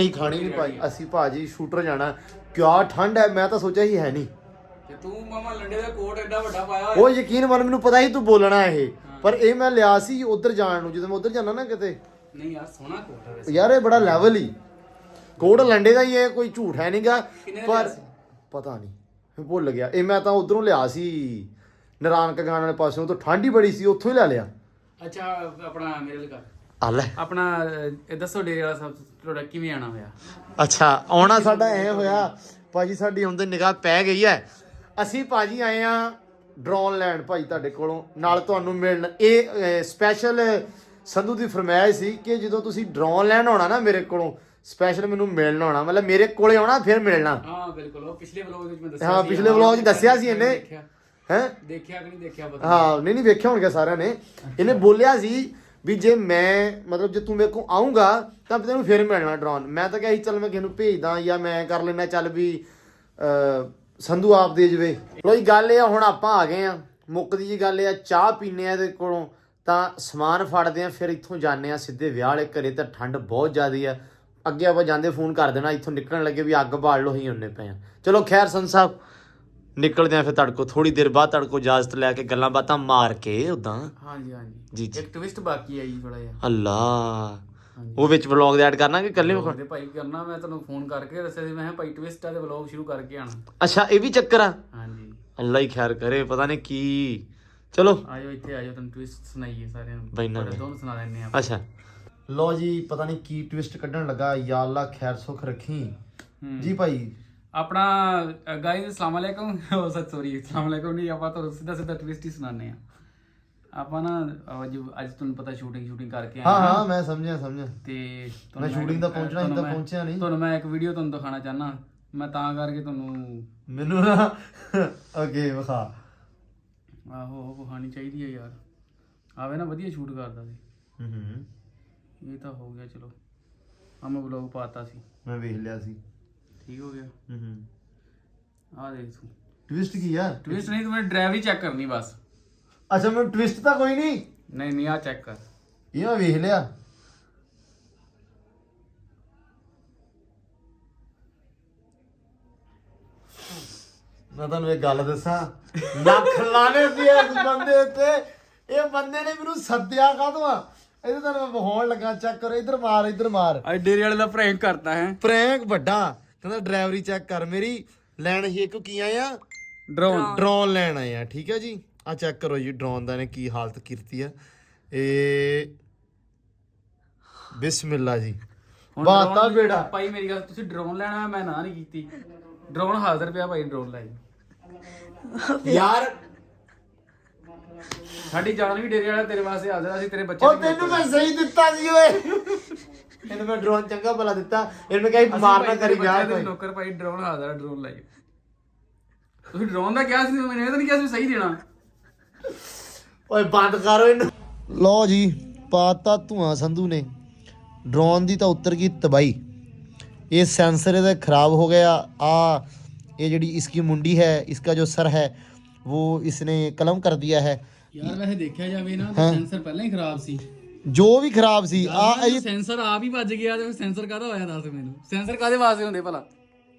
Speaker 1: ਅਸੀਂ ਖਾਣੀ ਨਹੀਂ ਭਾਈ। ਅਸੀਂ ਭਾਜੀ ਸ਼ੂਟਰ ਜਾਣਾ। ਕਿਆ ਠੰਡ ਹੈ ਮੈਂ ਤਾਂ ਸੋਚਿਆ ਹੀ ਹੈ ਨਹੀਂ।
Speaker 3: ਤੇ ਤੂੰ ਮਾਮਾ ਲੰਡੇ ਦਾ ਕੋਟ ਐਡਾ ਵੱਡਾ ਪਾਇਆ ਹੋਇਆ।
Speaker 1: ਉਹ ਯਕੀਨ ਮੰਨ ਮੈਨੂੰ ਪਤਾ ਹੀ ਤੂੰ ਬੋਲਣਾ ਇਹ। ਪਰ ਇਹ ਮੈਂ ਲਿਆ ਸੀ ਉਧਰ ਜਾਣ ਨੂੰ ਜਦੋਂ ਮੈਂ ਉਧਰ ਜਾਣਾ ਨਾ ਕਿਤੇ।
Speaker 3: ਨਹੀਂ ਯਾਰ ਸੋਹਣਾ ਕੋਟ ਹੈ ਵੈਸੇ।
Speaker 1: ਯਾਰ ਇਹ ਬੜਾ ਲੈਵਲ ਹੀ। ਕੋਡ ਲੰਡੇ ਦਾ ਹੀ ਇਹ ਕੋਈ ਝੂਠ ਹੈ ਨਹੀਂਗਾ
Speaker 3: ਕਿੰਨੇ ਦਾ
Speaker 1: ਪਰ
Speaker 3: ਲਿਆ ਸੀ?
Speaker 1: ਪਤਾ ਨਹੀਂ ਭੁੱਲ ਗਿਆ। ਇਹ ਮੈਂ ਤਾਂ ਉਧਰੋਂ ਲਿਆ ਸੀ ਨਰਾਨਕ ਗਾਣ ਵਾਲੇ ਪਾਸਿਓਂ ਤੋਂ ਠੰਡ ਹੀ ਬੜੀ ਸੀ ਉੱਥੋਂ ਹੀ ਲੈ ਲਿਆ।
Speaker 3: ਅੱਛਾ ਆਪਣਾ ਮੇਰੇ ਲਗਾ
Speaker 1: ਆ ਲੈ।
Speaker 3: ਆਪਣਾ ਅਹ, ਇਹ ਦੱਸੋ ਡੇਰੇ ਵਾਲਾ ਸਭ ਤੁਹਾਡਾ ਕਿਵੇਂ ਆਣਾ ਹੋਇਆ?
Speaker 1: ਅੱਛਾ ਆਉਣਾ ਸਾਡਾ ਐ ਹੋਇਆ ਭਾਜੀ ਸਾਡੀ ਆਉਂਦੇ ਨਿਗਾਹ ਪੈ ਗਈ ਐ ਅਸੀਂ ਭਾਜੀ ਆਏ ਆ ਡਰੋਨ ਲੈਣ ਭਾਈ ਤੁਹਾਡੇ ਕੋਲੋਂ ਨਾਲ ਤੁਹਾਨੂੰ ਮਿਲਣ। ਇਹ ਸਪੈਸ਼ਲ ਸੰਧੂ ਦੀ ਫਰਮਾਇਸ਼ ਸੀ ਕਿ ਜਦੋਂ ਤੁਸੀਂ ਡਰੋਨ ਲੈਣ ਆਉਣਾ ਨਾ ਮੇਰੇ ਕੋਲੋਂ ਸਪੈਸ਼ਲ ਮੈਨੂੰ ਮਿਲਣ ਆਉਣਾ। ਮਤਲਬ ਮੇਰੇ ਕੋਲੇ ਆਉਣਾ ਫਿਰ ਮਿਲਣਾ।
Speaker 3: ਹਾਂ ਬਿਲਕੁਲ। ਉਹ ਪਿਛਲੇ ਵਲੋਗ ਵਿੱਚ ਮੈਂ ਦੱਸਿਆ
Speaker 1: ਹਾਂ, ਪਿਛਲੇ vlog 'ਚ ਦੱਸਿਆ ਸੀ ਇਹਨੇ। ਹੈ?
Speaker 3: ਦੇਖਿਆ ਕਿ ਨਹੀਂ ਦੇਖਿਆ ਪਤਾ।
Speaker 1: ਹਾਂ ਨਹੀਂ ਨਹੀਂ ਵੇਖਿਆ ਹੋਣਗੇ ਸਾਰਿਆਂ ਨੇ। ਇਹਨੇ ਬੋਲਿਆ ਸੀ ਵੀ ਜੇ ਮੈਂ ਮਤਲਬ ਜੇ ਤੂੰ ਮੇਰੇ ਕੋਲ ਆਉਂਗਾ ਤਾਂ ਤੈਨੂੰ ਫਿਰ ਮਿਲਣਾ ਡਰੋਨ ਮੈਂ ਤਾਂ ਕਿਹਾ ਸੀ ਚੱਲ ਮੈਂ ਕਿਸੇ ਨੂੰ ਭੇਜਦਾ ਜਾਂ ਮੈਂ ਕਰ ਲੈਣਾ ਚੱਲ ਵੀ ਸੰਧੂ ਆਪ ਦੇ ਜਵੇ। ਲੋਈ ਗੱਲ ਇਹ ਆ ਹੁਣ ਆਪਾਂ ਆ ਗਏ ਆ। ਮੁੱਕਦੀ ਜੀ ਗੱਲ ਇਹ ਆ ਚਾਹ ਪੀਨੇ ਆ ਇਹਦੇ ਕੋਲੋਂ ਤਾਂ ਸਮਾਨ ਫੜਦੇ ਆ ਫਿਰ ਇੱਥੋਂ ਜਾਂਦੇ ਆ ਸਿੱਧੇ ਵਿਆਹ ਵਾਲੇ ਘਰੇ ਤਾਂ ਠੰਡ ਬਹੁਤ ਜ਼ਿਆਦੀ ਆ। ਅੱਗੇ ਆਪਾਂ ਜਾਂਦੇ ਫੋਨ ਕਰ ਦੇਣਾ ਇੱਥੋਂ ਨਿਕਲਣ ਲੱਗੇ ਵੀ ਅੱਗ ਬਾਲ ਲੋ ਹੀ ਹੁੰਨੇ ਪਏ ਆ। ਚਲੋ ਖੈਰ ਸੰਤ ਸਾਹਿਬ ਨਿਕਲਦੇ ਆ ਫਿਰ ਤੜਕੋ ਥੋੜੀ ਦੇਰ ਬਾਅਦ ਤੜਕੋ ਇਜਾਜ਼ਤ ਲੈ ਕੇ ਗੱਲਾਂ ਬਾਤਾਂ ਮਾਰ ਕੇ ਉਦਾਂ
Speaker 3: ਹਾਂਜੀ ਹਾਂਜੀ।
Speaker 1: ਜੀ, ਜੀ।
Speaker 3: ਇੱਕ ਟਵਿਸਟ ਬਾਕੀ ਹੈ ਜੀ ਥੋੜਾ ਜਿਹਾ।
Speaker 1: ਅੱਲਾ। ਉਹ ਵਿੱਚ ਵਲੌਗ ਦੇ ਐਡ ਕਰਨਾ ਕਿ ਇਕੱਲੇ ਵਿਖਾ-
Speaker 3: ਉਹਦੇ ਭਾਈ ਕਰਨਾ ਮੈਂ ਤੁਹਾਨੂੰ ਫੋਨ ਕਰਕੇ ਦੱਸਿਆ ਸੀ ਮੈਂ ਕਿਹਾ ਭਾਈ ਟਵਿਸਟ ਆ ਤੇ ਵਲੌਗ ਸ਼ੁਰੂ ਕਰਕੇ ਆਣਾ
Speaker 1: ਅੱਛਾ ਇਹ ਵੀ ਚੱਕਰ ਆ?
Speaker 3: ਹਾਂਜੀ।
Speaker 1: ਅੱਲਾ ਹੀ ਖੈਰ ਕਰੇ ਪਤਾ ਨਹੀਂ ਕੀ। ਚਲੋ।
Speaker 3: ਆਜੋ ਇੱਥੇ ਆਜੋ ਤੁਹਾਨੂੰ ਟਵਿਸਟ ਸੁਣਾਈਏ ਸਾਰਿਆਂ ਨੂੰ।
Speaker 1: ਬਈ ਨਾ ਬਈ।
Speaker 3: ਦੋਨੋਂ ਸੁਣਾ ਦਿੰਨੇ ਆ।
Speaker 1: ਅੱਛਾ। ਲੋ ਜੀ ਪਤਾ ਨਹੀਂ ਕੀ ਟਵਿਸਟ ਕੱਢਣ ਲੱਗਾ। ਯਾ ਅੱਲਾ ਖੈਰ ਸੁਖ ਰੱਖੀ। ਜੀ ਭਾਈ।
Speaker 3: ਆਪਣਾ ਗਾਇਜ਼ ਅਸਲਾਮ ਅਲੈਕਮ। ਉਹ ਸੱਚ ਸੌਰੀ ਅਸਲਾਮ ਅਲੈਕਮ। ਨਹੀਂ ਆਪਾਂ ਤੁਹਾਨੂੰ ਸਿੱਧਾ ਸਿੱਧਾ ਟਵਿਸਟ ਹੀ ਸੁਣਾਉਂਦੇ ਆ। ਆਪਾਂ ਨਾ ਅੱਜ ਅੱਜ ਤੁਹਾਨੂੰ ਪਤਾ ਸ਼ੂਟਿੰਗ ਸ਼ੂਟਿੰਗ ਕਰਕੇ ਆਏ
Speaker 1: ਹਾਂ
Speaker 3: ਹਾਂ।
Speaker 1: ਹਾਂ ਮੈਂ ਸਮਝਿਆ ਸਮਝਿਆ।
Speaker 3: ਤੇ
Speaker 1: ਮੈਂ shooting ਦਾ ਪਹੁੰਚਣਾ
Speaker 3: ਤੁਹਾਨੂੰ
Speaker 1: ਤਾਂ ਪਹੁੰਚਿਆ ਨਹੀਂ।
Speaker 3: ਤੁਹਾਨੂੰ ਮੈਂ ਇੱਕ ਵੀਡੀਓ ਤੁਹਾਨੂੰ ਦਿਖਾਣਾ ਚਾਹਨਾ ਮੈਂ ਤਾਂ ਕਰਕੇ ਤੁਹਾਨੂੰ
Speaker 1: ਮੈਨੂੰ ਨਾ ਓਕੇ ਵਿਖਾ।
Speaker 3: ਆਹੋ ਉਹ ਕਹਾਣੀ ਚਾਹੀਦੀ ਹੈ ਯਾਰ। ਆਵੇ ਨਾ ਵਧੀਆ ਸ਼ੂਟ ਕਰਦਾ ਸੀ।
Speaker 1: ਹੂੰ ਹੂੰ
Speaker 3: ਇਹ ਤਾਂ ਹੋ ਗਿਆ ਚਲੋ। ਆ ਮੈਂ ਵਲੌਗ ਪਾਤਾ ਸੀ।
Speaker 1: ਮੈਂ ਵੇਖ ਲਿਆ ਸੀ।
Speaker 3: ਠੀਕ ਹੋ ਗਿਆ।
Speaker 1: ਹੂੰ ਹੂੰ
Speaker 3: ਆ ਦੇਖ ਤੂੰ।
Speaker 1: ਟਵਿਸਟ ਕੀ ਆ?
Speaker 3: ਟਵਿਸਟ ਨਹੀਂ ਤੂੰ ਡਰਾਈਵ ਹੀ ਚੈੱਕ ਕਰਨੀ ਬਸ।
Speaker 1: ਅੱਛਾ ਮੈਂ ਟਵਿਸਟ ਤਾਂ ਕੋਈ ਨਹੀਂ।
Speaker 3: ਨਹੀਂ ਨਹੀਂ ਆ ਚੈੱਕ ਕਰ।
Speaker 1: ਇਹ ਮੈਂ ਵੇਖ ਲਿਆ। ਮੈਂ ਤੁਹਾਨੂੰ ਇੱਕ ਗੱਲ ਦੱਸਾਂ। ਲੱਖ ਲਾਣੇ ਸੀ ਇਸ ਬੰਦੇ ਤੇ ਇਹ ਬੰਦੇ ਨੇ ਮੈਨੂੰ ਸੱਦਿਆ ਕਾਹਤੋਂ ਆ? ਇਹਦੇ ਤੁਹਾਨੂੰ ਮੈਂ ਵਿਖਾਉਣ ਲੱਗਾ ਚੈੱਕ ਕਰੋ ਇੱਧਰ ਮਾਰ ਇੱਧਰ ਮਾਰ।
Speaker 3: ਅੱਜ ਡੇਰੇ ਵਾਲੇ ਦਾ ਪ੍ਰੈਂਕ ਕਰਤਾ ਹੈ।
Speaker 1: ਪ੍ਰੈਂਕ ਵੱਡਾ। ਕਹਿੰਦਾ ਡਰਾਈਵਰੀ ਚੈੱਕ ਕਰ ਮੇਰੀ। ਲੈਣ ਹੀ ਇੱਕ ਕੀ ਆਇਆ?
Speaker 3: ਡਰੋਨ
Speaker 1: ਡਰੋਨ ਲੈਣ ਆਏ ਆ ਠੀਕ ਹੈ ਜੀ? ਆ ਚੈੱਕ ਕਰੋ ਜੀ ਡਰੋਨ ਦਾ ਨੇ ਕੀ ਹਾਲਤ ਕੀਤੀ ਆ। ਇਹ ਬਿਸਮਿਲ੍ਲਾ ਜੀ। ਬਾਤਾ ਬੇੜਾ।
Speaker 3: ਭਾਈ ਮੇਰੀ ਗੱਲ ਤੁਸੀਂ ਡਰੋਨ ਲੈਣਾ ਮੈਂ ਨਾ ਨਹੀਂ ਕੀਤੀ। ਡਰੋਨ ਹਾਜ਼ਰ ਪਿਆ ਭਾਈ ਡਰੋਨ ਲੈ ਜੀ
Speaker 1: ਯਾਰ।
Speaker 3: ਸਾਡੀ ਜਾਨ ਵੀ ਡੇਰੇ ਵਾਲਾ ਤੇਰੇ ਵਾਸਤੇ ਹਾਜ਼ਰ ਆ, ਅਸੀਂ ਤੇਰੇ ਬੱਚੇ
Speaker 1: ਉਹ
Speaker 3: ਦੀ
Speaker 1: ਤੈਨੂੰ ਮੈਂ ਸਹੀ ਦਿੱਤਾ ਸੀ ਓਏ। ਇਹਨੂੰ ਮੈਂ ਡਰੋਨ ਚੰਗਾ ਭਲਾ ਦਿੱਤਾ ਇਹਨੂੰ ਕਹੀ ਮਾਰਨਾ ਕਰੀ ਜਾ ਕੋਈ
Speaker 3: ਨੌਕਰ ਭਾਈ ਡਰੋਨ ਹਾਜ਼ਰ ਡਰੋਨ ਲਾਈ। ਤੁਸੀਂ ਡਰੋਨ ਦਾ ਕਿਹਾ ਸੀ ਮੈਨੂੰ ਇਹ ਤਾਂ ਨਹੀਂ ਕਿਹਾ ਸੀ ਸਹੀ ਦੇਣਾ।
Speaker 1: ਓਏ ਬੰਦ ਕਰੋ ਇਹਨੂੰ ਲਓ ਜੀ ਪਾਤਾ ਧੂਆਂ ਸੰਧੂ ਨੇ ਡਰੋਨ ਦੀ ਤਾਂ ਉੱਤਰ ਗਈ ਤਬਾਈ ਇਹ सेंसर ਇਹਦਾ ਖਰਾਬ ਹੋ ਗਿਆ ਆ ये ਜਿਹੜੀ इसकी मुंडी है इसका जो सर है वो इसने कलम कर दिया है
Speaker 3: ਯਾਰ ਵੈਸੇ ਦੇਖਿਆ ਜਾਵੇ ਨਾ ਤਾਂ ਸੈਂਸਰ ਪਹਿਲਾਂ ਹੀ ਖਰਾਬ ਸੀ
Speaker 1: ਜੋ ਵੀ ਖਰਾਬ ਸੀ ਆ ਇਹ
Speaker 3: ਸੈਂਸਰ ਆਪ ਹੀ ਵੱਜ ਗਿਆ ਤੇ ਸੈਂਸਰ ਕਾਹਦਾ ਹੋਇਆ ਦੱਸ ਮੈਨੂੰ ਸੈਂਸਰ ਕਾਹਦੇ ਵਾਸਤੇ ਹੁੰਦੇ ਭਲਾ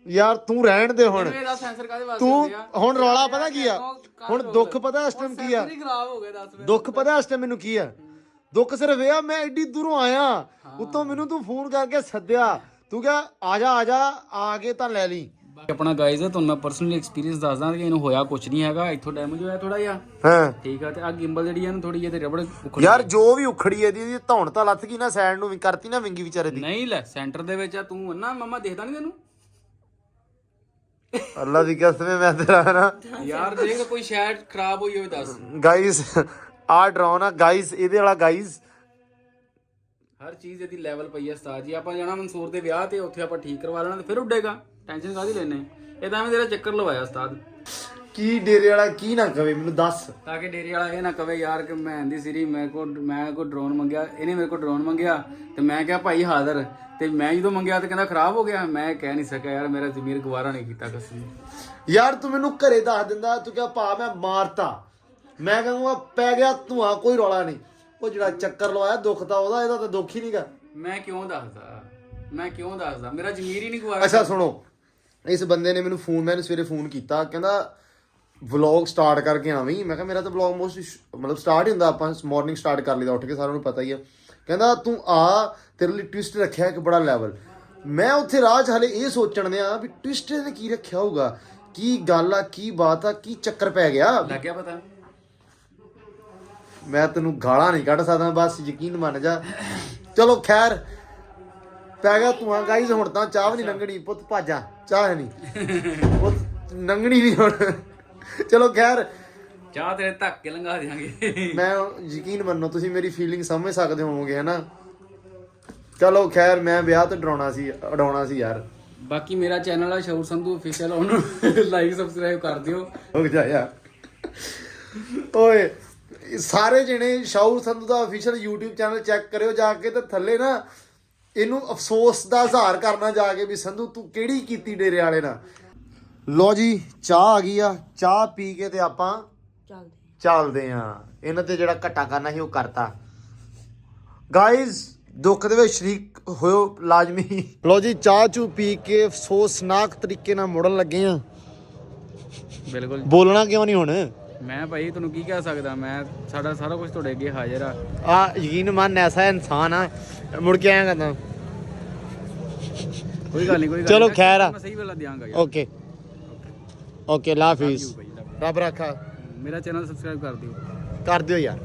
Speaker 1: ਯਾਰ ਤੂੰ ਰਹਿਣ ਦੇ ਹੁਣ।
Speaker 3: ਇਹਦਾ ਸੈਂਸਰ ਕਾਹਦੇ ਵਾਸਤੇ
Speaker 1: ਤੂੰ ਹੁਣ ਰੌਲਾ ਪਤਾ ਕੀ ਆ? ਹੁਣ ਦੁੱਖ ਪਤਾ ਇਸ ਟਾਈਮ ਕੀ ਆ?
Speaker 3: ਸੈਂਸਰ ਹੀ ਖਰਾਬ ਹੋ ਗਿਆ ਦੱਸ
Speaker 1: ਦੁੱਖ ਪਤਾ ਇਸ ਟਾਈਮ ਮੈਨੂੰ ਕੀ ਆ? ਦੁੱਖ ਸਿਰਫ ਇਹ ਆ ਮੈਂ ਐਡੀ ਦੂਰੋਂ ਆਇਆ। ਉੱਤੋਂ ਮੈਨੂੰ ਤੂੰ ਫੋਨ ਕਰਕੇ ਸੱਦਿਆ। ਤੂੰ ਕਿਹਾ ਆ ਜਾ ਆ ਜਾ ਆ ਕੇ ਤਾਂ ਲੈ ਲਈ।
Speaker 3: ਆਪਣਾ ਗਾਇਜ਼ ਤੁਹਾਨੂੰ ਮੈਂ ਪਰਸਨਲ ਐਕਸਪੀਰੀਅੰਸ ਦੱਸਦਾ ਕਿ ਇਹਨੂੰ ਹੋਇਆ ਕੁਝ ਨਹੀਂ ਹੈਗਾ। ਇੱਥੋਂ ਡੈਮੇਜ ਹੋਇਆ ਥੋੜਾ ਜਿਹਾ।
Speaker 1: ਹਾਂ।
Speaker 3: ਠੀਕ ਆ ਤੇ ਆ ਗਿੰਬਲ ਜਿਹੜੀ ਆ ਨਾ ਥੋੜੀ ਜਿਹੀ ਤੇ ਰਬੜ ਉਖੜ
Speaker 1: ਯਾਰ ਜੋ ਵੀ ਉਖੜੀ ਇਹਦੀ ਇਹਦੀ ਧੌਣ ਤਾਂ ਲੱਥ ਗਈ ਨਾ ਸਾਈਡ ਨੂੰ ਵੀ ਕਰਤੀ ਨਾ ਵਿੰਗੀ ਵਿਚਾਰੇ ਦੀ।
Speaker 3: ਨਹੀਂ ਲੈ ਸੈਂਟਰ ਦੇ ਵਿੱਚ ਆ ਤੂੰ ਨਾ ਮਮਾ ਦੇਖਦਾ ਨਹੀਂ ਤੈਨੂੰ?
Speaker 1: ਅੱਲਾ ਦੀ ਕਸਮ ਹੈ ਮੈਂ ਤੇਰਾ ਨਾ।
Speaker 3: ਯਾਰ ਦੇਖ ਕੋਈ ਸ਼ਾਇਦ ਖਰਾਬ ਹੋਈ ਹੋਵੇ ਦੱਸ।
Speaker 1: ਗਾਇਸ ਆ ਡਰਾਉਣ ਗਾਇਸ ਇਹਦੇ ਵਾਲਾ ਗਾਇਸ
Speaker 3: ਹਰ ਚੀਜ਼ ਇਹਦੀ ਲੈਵਲ ਪਈ ਹੈ ਉਸਤਾਦ ਜੀ। ਆਪਾਂ ਜਾਣਾ ਮਨਸੂਰ ਦੇ ਵਿਆਹ ਤੇ ਉੱਥੇ ਆਪਾਂ ਠੀਕ ਕਰਵਾ ਲੈਣਾ ਤੇ ਫਿਰ ਉੱਡੇਗਾ। ਟੈਨਸ਼ਨ ਕਾਹਦੀ ਲੈਣੇ ਇਹ ਤਾਂ ਐਵੇਂ ਤੇਰਾ ਚੱਕਰ ਲਵਾਇਆ ਉਸਤਾਦ।
Speaker 1: ਕੀ ਡੇਰੇ ਵਾਲਾ ਕੀ ਨਾ ਕਵੇ ਮੈਨੂੰ ਦੱਸ।
Speaker 3: ਤਾਂ ਕਿ ਡੇਰੇ ਵਾਲਾ ਇਹ ਨਾ ਕਵੇ ਯਾਰ ਕਿ ਮੈਂ ਦੀ ਸਿਰੀ ਮੇਰੇ ਕੋ ਮੈਂ ਕੋ ਡਰੋਨ ਮੰਗਿਆ ਇਹਨੇ ਮੇਰੇ ਕੋ ਡਰੋਨ ਮੰਗਿਆ ਤੇ ਮੈਂ ਕਿਹਾ ਭਾਈ ਹਾਜ਼ਰ ਤੇ ਮੈਂ ਜਦੋਂ ਮੰਗਿਆ ਤੇ ਕਹਿੰਦਾ ਖਰਾਬ ਹੋ ਗਿਆ ਮੈਂ ਕਹਿ ਨਹੀਂ ਸਕਿਆ ਯਾਰ ਮੇਰਾ ਜ਼ਮੀਰ ਗਵਾਰਾ ਨਹੀਂ ਕੀਤਾ ਕਸਮ
Speaker 1: ਯਾਰ ਤੂੰ ਮੈਨੂੰ ਘਰੇ ਦੱਸ ਦਿੰਦਾ ਤੂੰ ਕਿਹਾ ਭਾ ਮੈਂ ਮਾਰਤਾ। ਮੈਂ ਕਹੂੰਗਾ ਪੈ ਗਿਆ ਧੂਆਂ ਕੋਈ ਰੌਲਾ ਨਹੀਂ। ਉਹ ਜਿਹੜਾ ਚੱਕਰ ਲਵਾਇਆ ਦੁੱਖ ਤਾਂ ਉਹਦਾ ਇਹਦਾ ਤਾਂ ਦੁੱਖ ਹੀ ਨਹੀਂਗਾ
Speaker 3: ਮੈਂ ਕਿਉਂ ਦੱਸਦਾ? ਮੈਂ ਕਿਉਂ ਦੱਸਦਾ? ਮੇਰਾ ਜ਼ਮੀਰ ਹੀ ਨਹੀਂ ਗਵਾਰਾ
Speaker 1: ਅੱਛਾ ਸੁਣੋ। ਇਸ ਬੰਦੇ ਨੇ ਮੈਨੂੰ ਫੋਨ ਮੈਨੂੰ ਸਵੇਰੇ ਫੋਨ ਕੀਤਾ ਕਹਿੰਦਾ ਵਲੌਗ ਸਟਾਰਟ ਕਰਕੇ ਆਵੀਂ। ਮੈਂ ਕਿਹਾ ਮੇਰਾ ਤਾਂ ਵਲੌਗ ਮੋਸਟ ਮਤਲਬ ਸਟਾਰਟ ਹੀ ਹੁੰਦਾ ਆਪਾਂ ਮਾਰਨਿੰਗ ਸਟਾਰਟ ਕਰ ਲਈਦਾ ਉੱਠ ਕੇ ਸਾਰਿਆਂ ਨੂੰ ਪਤਾ ਹੀ ਆ। ਕਹਿੰਦਾ ਤੂੰ ਆ ਤੇਰੇ ਲਈ ਟਵਿਸਟ ਰੱਖਿਆ ਇੱਕ ਬੜਾ ਲੈਵਲ ਮੈਂ ਉੱਥੇ ਰਾਹ 'ਚ ਹਲੇ ਇਹ ਸੋਚਣ ਦਿਆਂ ਵੀ ਟਵਿਸਟ ਨੇ ਕੀ ਰੱਖਿਆ ਹੋਊਗਾ? ਕੀ ਗੱਲ ਆ ਕੀ ਬਾਤ ਆ ਕੀ ਚੱਕਰ ਪੈ ਗਿਆ?
Speaker 3: ਲੱਗ ਗਿਆ ਪਤਾ?
Speaker 1: ਮੈਂ ਤੈਨੂੰ ਗਾਲਾਂ ਨਹੀਂ ਕੱਢ ਸਕਦਾ ਬਸ ਯਕੀਨ ਮੰਨ ਜਾ। ਚਲੋ ਖੈਰ। ਪੈ ਗਿਆ ਤੂੰ ਆ ਗਾਈਜ਼ ਹੁਣ ਤਾਂ ਚਾਹ ਵੀ ਨਹੀਂ ਲੰਗਣੀ ਪੁੱਤ ਭਾਜਾ। ਚਾਹ ਨਹੀਂ ਪੁੱਤ ਲੰਗਣੀ ਨਹੀਂ ਹੁਣ। ਚਲੋ ਖੈਰ
Speaker 3: ਚਾਹ ਤੇਰੇ ਧੱਕ ਲੰਘਾ ਦਿਆਂਗੇ।
Speaker 1: ਮੈਂ ਯਕੀਨ ਮੰਨੋ ਤੁਸੀਂ ਮੇਰੀ ਫੀਲਿੰਗ ਸਮਝ ਸਕਦੇ ਹੋਵੋਗੇ ਹਨਾ? ਚਲੋ ਖੈਰ ਮੈਂ ਵਿਆਹ ਤੇ ਡਰਾਉਣਾ ਸੀ ਉਡਾਉਣਾ ਸੀ ਯਾਰ।
Speaker 3: ਬਾਕੀ ਮੇਰਾ ਚੈਨਲ ਆ ਸ਼ੌਰ ਸੰਧੂ ਅਫੀਸ਼ੀਅਲ ਉਹਨੂੰ ਲਾਈਕ ਸਬਸਕ੍ਰਾਈਬ ਕਰ ਦਿਓ।
Speaker 1: ਰੁਕ ਜਾ ਯਾਰ। ਓਏ ਸਾਰੇ ਜਣੇ ਸ਼ਾਉਰ ਸੰਧੂ ਦਾ ਅਫੀਸ਼ੀਅਲ YouTube ਚੈਨਲ ਚੈੱਕ ਕਰਿਓ ਜਾ ਕੇ ਤੇ ਥੱਲੇ ਨਾ ਇਹਨੂੰ ਅਫਸੋਸ ਦਾ ਇਜ਼ਹਾਰ ਕਰਨਾ ਜਾ ਕੇ ਵੀ ਸੰਧੂ ਤੂੰ ਕਿਹੜੀ ਕੀਤੀ ਡੇਰੇ ਵਾਲੇ ਨਾਲ? ਲੋ ਜੀ ਚਾਹ ਆ ਗਈ ਆ। ਚਾਹ ਪੀ ਕੇ ਤੇ ਆਪਾਂ
Speaker 6: ਚੱਲਦੇ
Speaker 1: ਚੱਲਦੇ ਆ ਇਹਨਾਂ ਤੇ ਜਿਹੜਾ ਘਟਾ ਕਰਨਾ ਸੀ ਉਹ ਕਰਤਾ। ਗਾਇਜ਼ ਦੁੱਖ ਦੇ ਵਿੱਚ ਸ਼ਰੀਕ ਹੋਇਓ ਲਾਜ਼ਮੀ। ਲੋ ਜੀ ਚਾਹ ਚੂ ਪੀ ਕੇ ਅਫਸੋਸਨਾਕ ਤਰੀਕੇ ਨਾਲ ਮੁੜਨ ਲੱਗੇ ਆ
Speaker 3: ਬਿਲਕੁਲ
Speaker 1: ਬੋਲਣਾ ਕਿਉਂ ਨਹੀਂ ਹੁਣ?
Speaker 3: ਮੈਂ ਭਾਈ ਤੁਹਾਨੂੰ ਕੀ ਕਹਿ ਸਕਦਾ? ਮੈਂ ਸਾਡਾ ਸਾਰਾ ਕੁਝ ਤੁਹਾਡੇ ਅੱਗੇ ਹਾਜ਼ਰ ਆ।
Speaker 1: ਆ ਯਕੀਨ ਮੰਨ ਐਸਾ ਇਨਸਾਨ ਆ। ਮੁੜ ਕੇ ਆਇਆ ਕਰਦਾ।
Speaker 3: ਕੋਈ ਗੱਲ ਨਹੀਂ ਕੋਈ ਗੱਲ
Speaker 1: ਚਲੋ। ਖੈਰ ਆ।
Speaker 3: ਮੈਂ ਸਹੀ ਵੇਲਾ ਦਿਆਂਗਾ ਯਾਰ।
Speaker 1: ਓਕੇ ਓਕੇ ਲਾ ਹਾਫਿਜ਼
Speaker 3: ਭਾਈ, love you।
Speaker 1: ਰੱਬ ਰੱਖਾ
Speaker 3: ਮੇਰਾ ਚੈਨਲ ਸਬਸਕ੍ਰਾਈਬ ਕਰ ਦਿਓ
Speaker 1: ਕਰ ਦਿਓ ਯਾਰ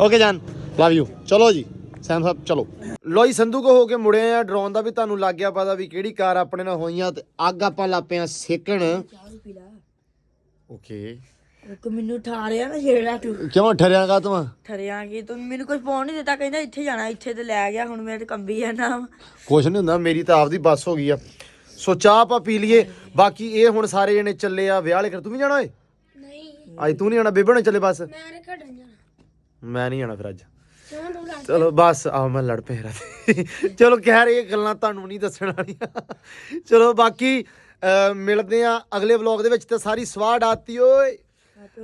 Speaker 1: ਓਕੇ ਜਾਨ ਲਵ ਯੂ ਚਲੋ ਜੀ ਸੈਮ ਸਾਹਿਬ ਚਲੋ ਲੋ ਜੀ ਸੰਧੂ ਕੋ ਹੋ ਕੇ ਮੁੜੇ ਆ ਡਰੋਨ ਦਾ ਵੀ ਤੁਹਾਨੂੰ ਲੱਗ ਗਿਆ ਪਤਾ ਵੀ ਕਿਹੜੀ ਕਾਰ ਆਪਣੇ ਨਾਲ ਹੋਈਆਂ ਤੇ ਅੱਗ ਆਪਾਂ ਲਾਪੇ ਆ ਸੇਕਣ। ਓਕੇ
Speaker 6: ਇੱਕ ਮੈਨੂੰ ਠਾਰਿਆ ਨਾ ਛੇੜਾ ਤੂੰ।
Speaker 1: ਕਿਉਂ ਠਰਿਆ ਕਾ ਤੂੰ?
Speaker 6: ਠਰਿਆ ਕਿ? ਤੂੰ ਮੈਨੂੰ ਕੁਝ ਪਾਉਣ ਨਹੀਂ ਦਿੱਤਾ ਕਹਿੰਦਾ ਇੱਥੇ ਜਾਣਾ ਇੱਥੇ ਤੇ ਲੈ ਗਿਆ ਹੁਣ ਮੇਰੇ ਤੇ ਕੰਬੀ ਆ ਨਾਮ
Speaker 1: ਕੁਛ ਨਹੀਂ ਹੁੰਦਾ ਮੇਰੀ ਤਾਂ ਆਪਦੀ ਬੱਸ ਹੋ ਗਈ ਆ। ਸੋ ਚਾਹ ਆਪਾਂ ਪੀ ਲਈਏ। ਬਾਕੀ ਇਹ ਹੁਣ ਸਾਰੇ ਜਣੇ ਚੱਲੇ ਆ ਵਿਆਹ ਵਾਲੇ ਕਰ ਤੂੰ ਵੀ ਜਾਣਾ ਓਏ?
Speaker 7: ਨਹੀਂ।
Speaker 1: ਅੱਜ ਤੂੰ ਨਹੀਂ ਜਾਣਾ ਬੇਬੇ ਨੇ ਚੱਲੇ ਬਸ?
Speaker 7: ਮੈਂ ਘੜਨ ਜਾਣਾ।
Speaker 1: ਮੈਂ ਨਹੀਂ ਜਾਣਾ ਫਿਰ ਅੱਜ।
Speaker 7: ਕਿਉਂ ਤੂੰ ਲੜ
Speaker 1: ਚਲੋ ਬਸ ਆ ਮੈਂ ਲੜ ਪਿਆ ਰਾਤੀ। ਚਲੋ ਖੈਰ ਇਹ ਗੱਲਾਂ ਤੁਹਾਨੂੰ ਨਹੀਂ ਦੱਸਣ ਵਾਲੀਆਂ। ਚਲੋ ਬਾਕੀ ਅਹ, ਮਿਲਦੇ ਆ ਅਗਲੇ ਵਲੌਗ ਦੇ ਵਿੱਚ ਤੇ ਸਾਰੀ ਸਵਾਦ ਆਤੀ ਓਏ।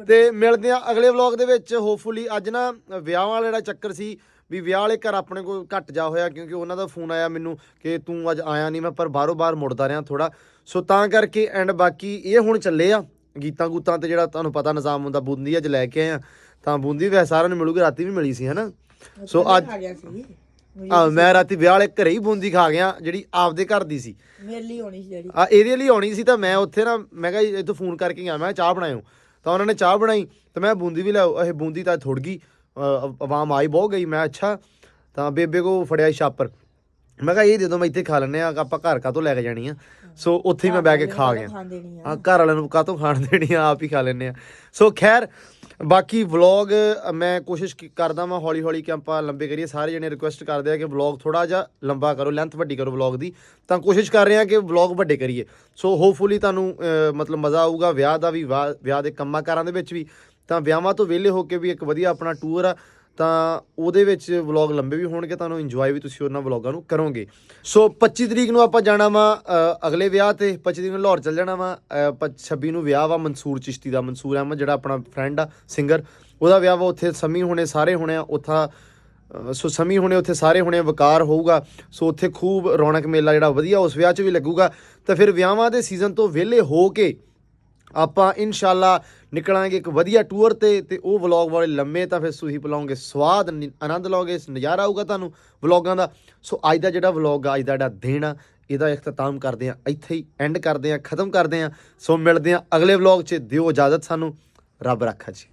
Speaker 1: ਤੇ ਮਿਲਦੇ ਆ ਅਗਲੇ ਵਲੌਗ ਦੇ ਵਿੱਚ। ਹੋਪਫੁਲੀ ਅੱਜ ਨਾ ਵਿਆਹ ਵਾਲਾ ਜਿਹੜਾ ਚੱਕਰ ਸੀ ਵੀ ਵਿਆਹ ਵਾਲੇ ਘਰ ਆਪਣੇ ਕੋਲ ਘੱਟ ਜਾ ਹੋਇਆ ਕਿਉਂਕਿ ਉਹਨਾਂ ਦਾ ਫੋਨ ਆਇਆ ਮੈਨੂੰ ਕਿ ਤੂੰ ਅੱਜ ਆਇਆ ਨਹੀਂ ਮੈਂ ਪਰ ਬਾਹਰੋਂ ਬਾਹਰ ਮੁੜਦਾ ਰਿਹਾ ਥੋੜਾ ਸੋ ਤਾਂ ਕਰਕੇ ਐਂਡ ਬਾਕੀ ਇਹ ਹੁਣ ਚੱਲੇ ਆ ਗੀਤਾਂ ਗੂਤਾਂ ਤੇ ਜਿਹੜਾ ਤੁਹਾਨੂੰ ਪਤਾ ਨਿਜ਼ਾਮ ਹੁੰਦਾ ਬੂੰਦੀ ਅੱਜ ਲੈ ਕੇ ਆਏ ਆ। ਤਾਂ ਬੂੰਦੀ ਵੈਸੇ ਸਾਰਿਆਂ ਨੂੰ ਮਿਲੂਗੀ ਰਾਤੀ ਵੀ ਮਿਲੀ ਸੀ ਹਨਾ? ਸੋ ਅੱਜ
Speaker 6: ਆ ਗਿਆ ਸੀ।
Speaker 1: ਆ ਮੈਂ ਰਾਤੀ ਵਿਆਹ ਵਾਲੇ ਘਰੇ ਹੀ ਬੂੰਦੀ ਖਾ ਗਿਆ ਜਿਹੜੀ ਆਪਦੇ ਘਰ ਦੀ ਸੀ।
Speaker 6: ਮੇਰੇ ਲਈ ਹੋਣੀ ਸੀ ਜਿਹੜੀ।
Speaker 1: ਆ ਇਹਦੇ ਲਈ ਆਉਣੀ ਸੀ ਤਾਂ ਮੈਂ ਉੱਥੇ ਨਾ ਮੈਂ ਕਿਹਾ ਜੀ ਇੱਥੋਂ ਫੋਨ ਕਰਕੇ ਗਿਆ ਮੈਂ ਚਾਹ ਬਣਾਇਓ। ਤਾਂ ਉਹਨਾਂ ਨੇ ਚਾਹ ਬਣਾਈ ਤੇ ਮੈਂ ਬੂੰਦੀ ਵੀ ਲਿਆਓ ਇਹ ਬੂੰਦੀ ਤਾਂ ਥੁੜ ਗਈ। ਅ, ਆਵਾਮ ਆਈ ਬਹੁਤ ਗਈ। ਮੈਂ ਅੱਛਾ ਤਾਂ ਬੇਬੇ ਕੋ ਫੜਿਆ ਛਾਪਰ। ਮੈਂ ਕਿਹਾ ਇਹ ਦੇ ਦੋ ਮੈਂ ਇੱਥੇ ਖਾ ਲੈਣੇ ਆ ਆਪਾਂ ਘਰ ਕਾ ਤੋਂ ਲੈ ਕੇ ਜਾਣੀ ਆ? ਸੋ ਉੱਥੇ ਹੀ ਮੈਂ ਬਹਿ ਕੇ ਖਾ ਗਿਆ।
Speaker 6: ਖਾਣ ਆ
Speaker 1: ਘਰ ਵਾਲਿਆਂ ਨੂੰ ਕਾਹਤੋਂ ਖਾਣ ਦੇਣੀ ਆ? ਆਪ ਹੀ ਖਾ ਲੈਨੇ ਆ। ਸੋ ਖੈਰ ਬਾਕੀ ਵਲੌਗ ਮੈਂ ਕੋਸ਼ਿਸ਼ ਕਰਦਾ ਮੈਂ ਹੌਲੀ ਹੌਲੀ ਕਿ ਆਪਾਂ ਲੰਬੇ ਕਰੀਏ। ਸਾਰੇ ਜਣੇ ਰਿਕੁਐਸਟ ਕਰਦੇ ਆ ਕਿ ਵਲੌਗ ਥੋੜਾ ਜਿਹਾ ਲੰਬਾ ਕਰੋ ਲੈਂਥ ਵੱਡੀ ਕਰੋ ਵਲੌਗ ਦੀ। ਤਾਂ ਕੋਸ਼ਿਸ਼ ਕਰ ਰਹੇ ਆ ਕਿ ਵਲੌਗ ਵੱਡੇ ਕਰੀਏ। ਸੋ ਹੋਪਫੁਲੀ ਤੁਹਾਨੂੰ ਮਤਲਬ ਮਜ਼ਾ ਆਊਗਾ ਵਿਆਹ ਦਾ ਵੀ ਵਿਆਹ ਵਿਆਹ ਦੇ ਕੰਮਾਂ ਕਾਰਾਂ ਦੇ ਵਿੱਚ ਵੀ। ਤਾਂ ਵਿਆਹਾਂ ਤੋਂ ਵਿਹਲੇ ਹੋ ਕੇ ਵੀ ਇੱਕ ਵਧੀਆ ਆਪਣਾ ਟੂਰ ਆ, ਤਾਂ ਉਹਦੇ ਵਿੱਚ ਵਲੌਗ ਲੰਬੇ ਵੀ ਹੋਣਗੇ, ਤੁਹਾਨੂੰ ਇੰਜੋਏ ਵੀ ਤੁਸੀਂ ਉਹਨਾਂ ਵਲੌਗਾਂ ਨੂੰ ਕਰੋਗੇ। ਸੋ 25 ਤਰੀਕ ਨੂੰ ਆਪਾਂ ਜਾਣਾ ਵਾ ਅਗਲੇ ਵਿਆਹ ਤੇ 25 ਤਰੀਕ ਨੂੰ ਲਾਹੌਰ ਚੱਲ ਜਾਣਾ ਵਾ ਪ- 26 ਨੂੰ ਵਿਆਹ ਵਾ ਮਨਸੂਰ ਚਿਸ਼ਤੀ ਦਾ, ਮਨਸੂਰ ਅਹਿਮਦ ਜਿਹੜਾ ਆਪਣਾ ਫਰੈਂਡ ਆ ਸਿੰਗਰ ਉਹਦਾ ਵਿਆਹ ਵਾ ਉੱਥੇ ਸਮੀ ਹੋਣੇ ਸਾਰੇ ਹੋਣੇ ਆ, ਉੱਥਾ ਸੋ ਸਮੀ ਹੋਣੇ ਉੱਥੇ ਸਾਰੇ ਹੋਣੇ ਵਕਾਰ ਹੋਊਗਾ। ਸੋ ਉੱਥੇ ਖੂਬ ਰੌਣਕ ਮੇਲਾ ਜਿਹੜਾ ਵਧੀਆ ਉਸ ਵਿਆਹ 'ਚ ਵੀ ਲੱਗੂਗਾ। ਤਾਂ ਫਿਰ ਵਿਆਹਾਂ ਦੇ ਸੀਜ਼ਨ ਤੋਂ ਵਿਹਲੇ ਹੋ ਕੇ ਆਪਾਂ ਇਨਸ਼ਾਅੱਲਾ ਨਿਕਲਾਂਗੇ ਇੱਕ ਵਧੀਆ ਟੂਰ ਤੇ ਤੇ ਉਹ ਵਲੌਗ ਵਾਲੇ ਲੰਮੇ ਤਾਂ ਫਿਰ ਤੁਸੀਂ ਬੁਲਾਓਗੇ ਸਵਾਦ ਆਨੰਦ ਲਓਗੇ ਨਜ਼ਾਰਾ ਆਊਗਾ ਤੁਹਾਨੂੰ ਵਲੌਗਾਂ ਦਾ। ਸੋ ਅੱਜ ਦਾ ਜਿਹੜਾ ਵਲੌਗ ਆ, ਅੱਜ ਦਾ ਜਿਹੜਾ ਦਿਨ ਆ, ਇਹਦਾ ਇਖਤਤਾਮ ਕਰਦੇ ਆ, ਇੱਥੇ ਹੀ ਐਂਡ ਕਰਦੇ ਆ, ਖਤਮ ਕਰਦੇ ਆ। ਸੋ ਮਿਲਦੇ ਆ ਅਗਲੇ ਵਲੌਗ 'ਚ, ਦਿਓ ਇਜਾਜ਼ਤ ਸਾਨੂੰ, ਰੱਬ ਰੱਖਾ ਜੀ।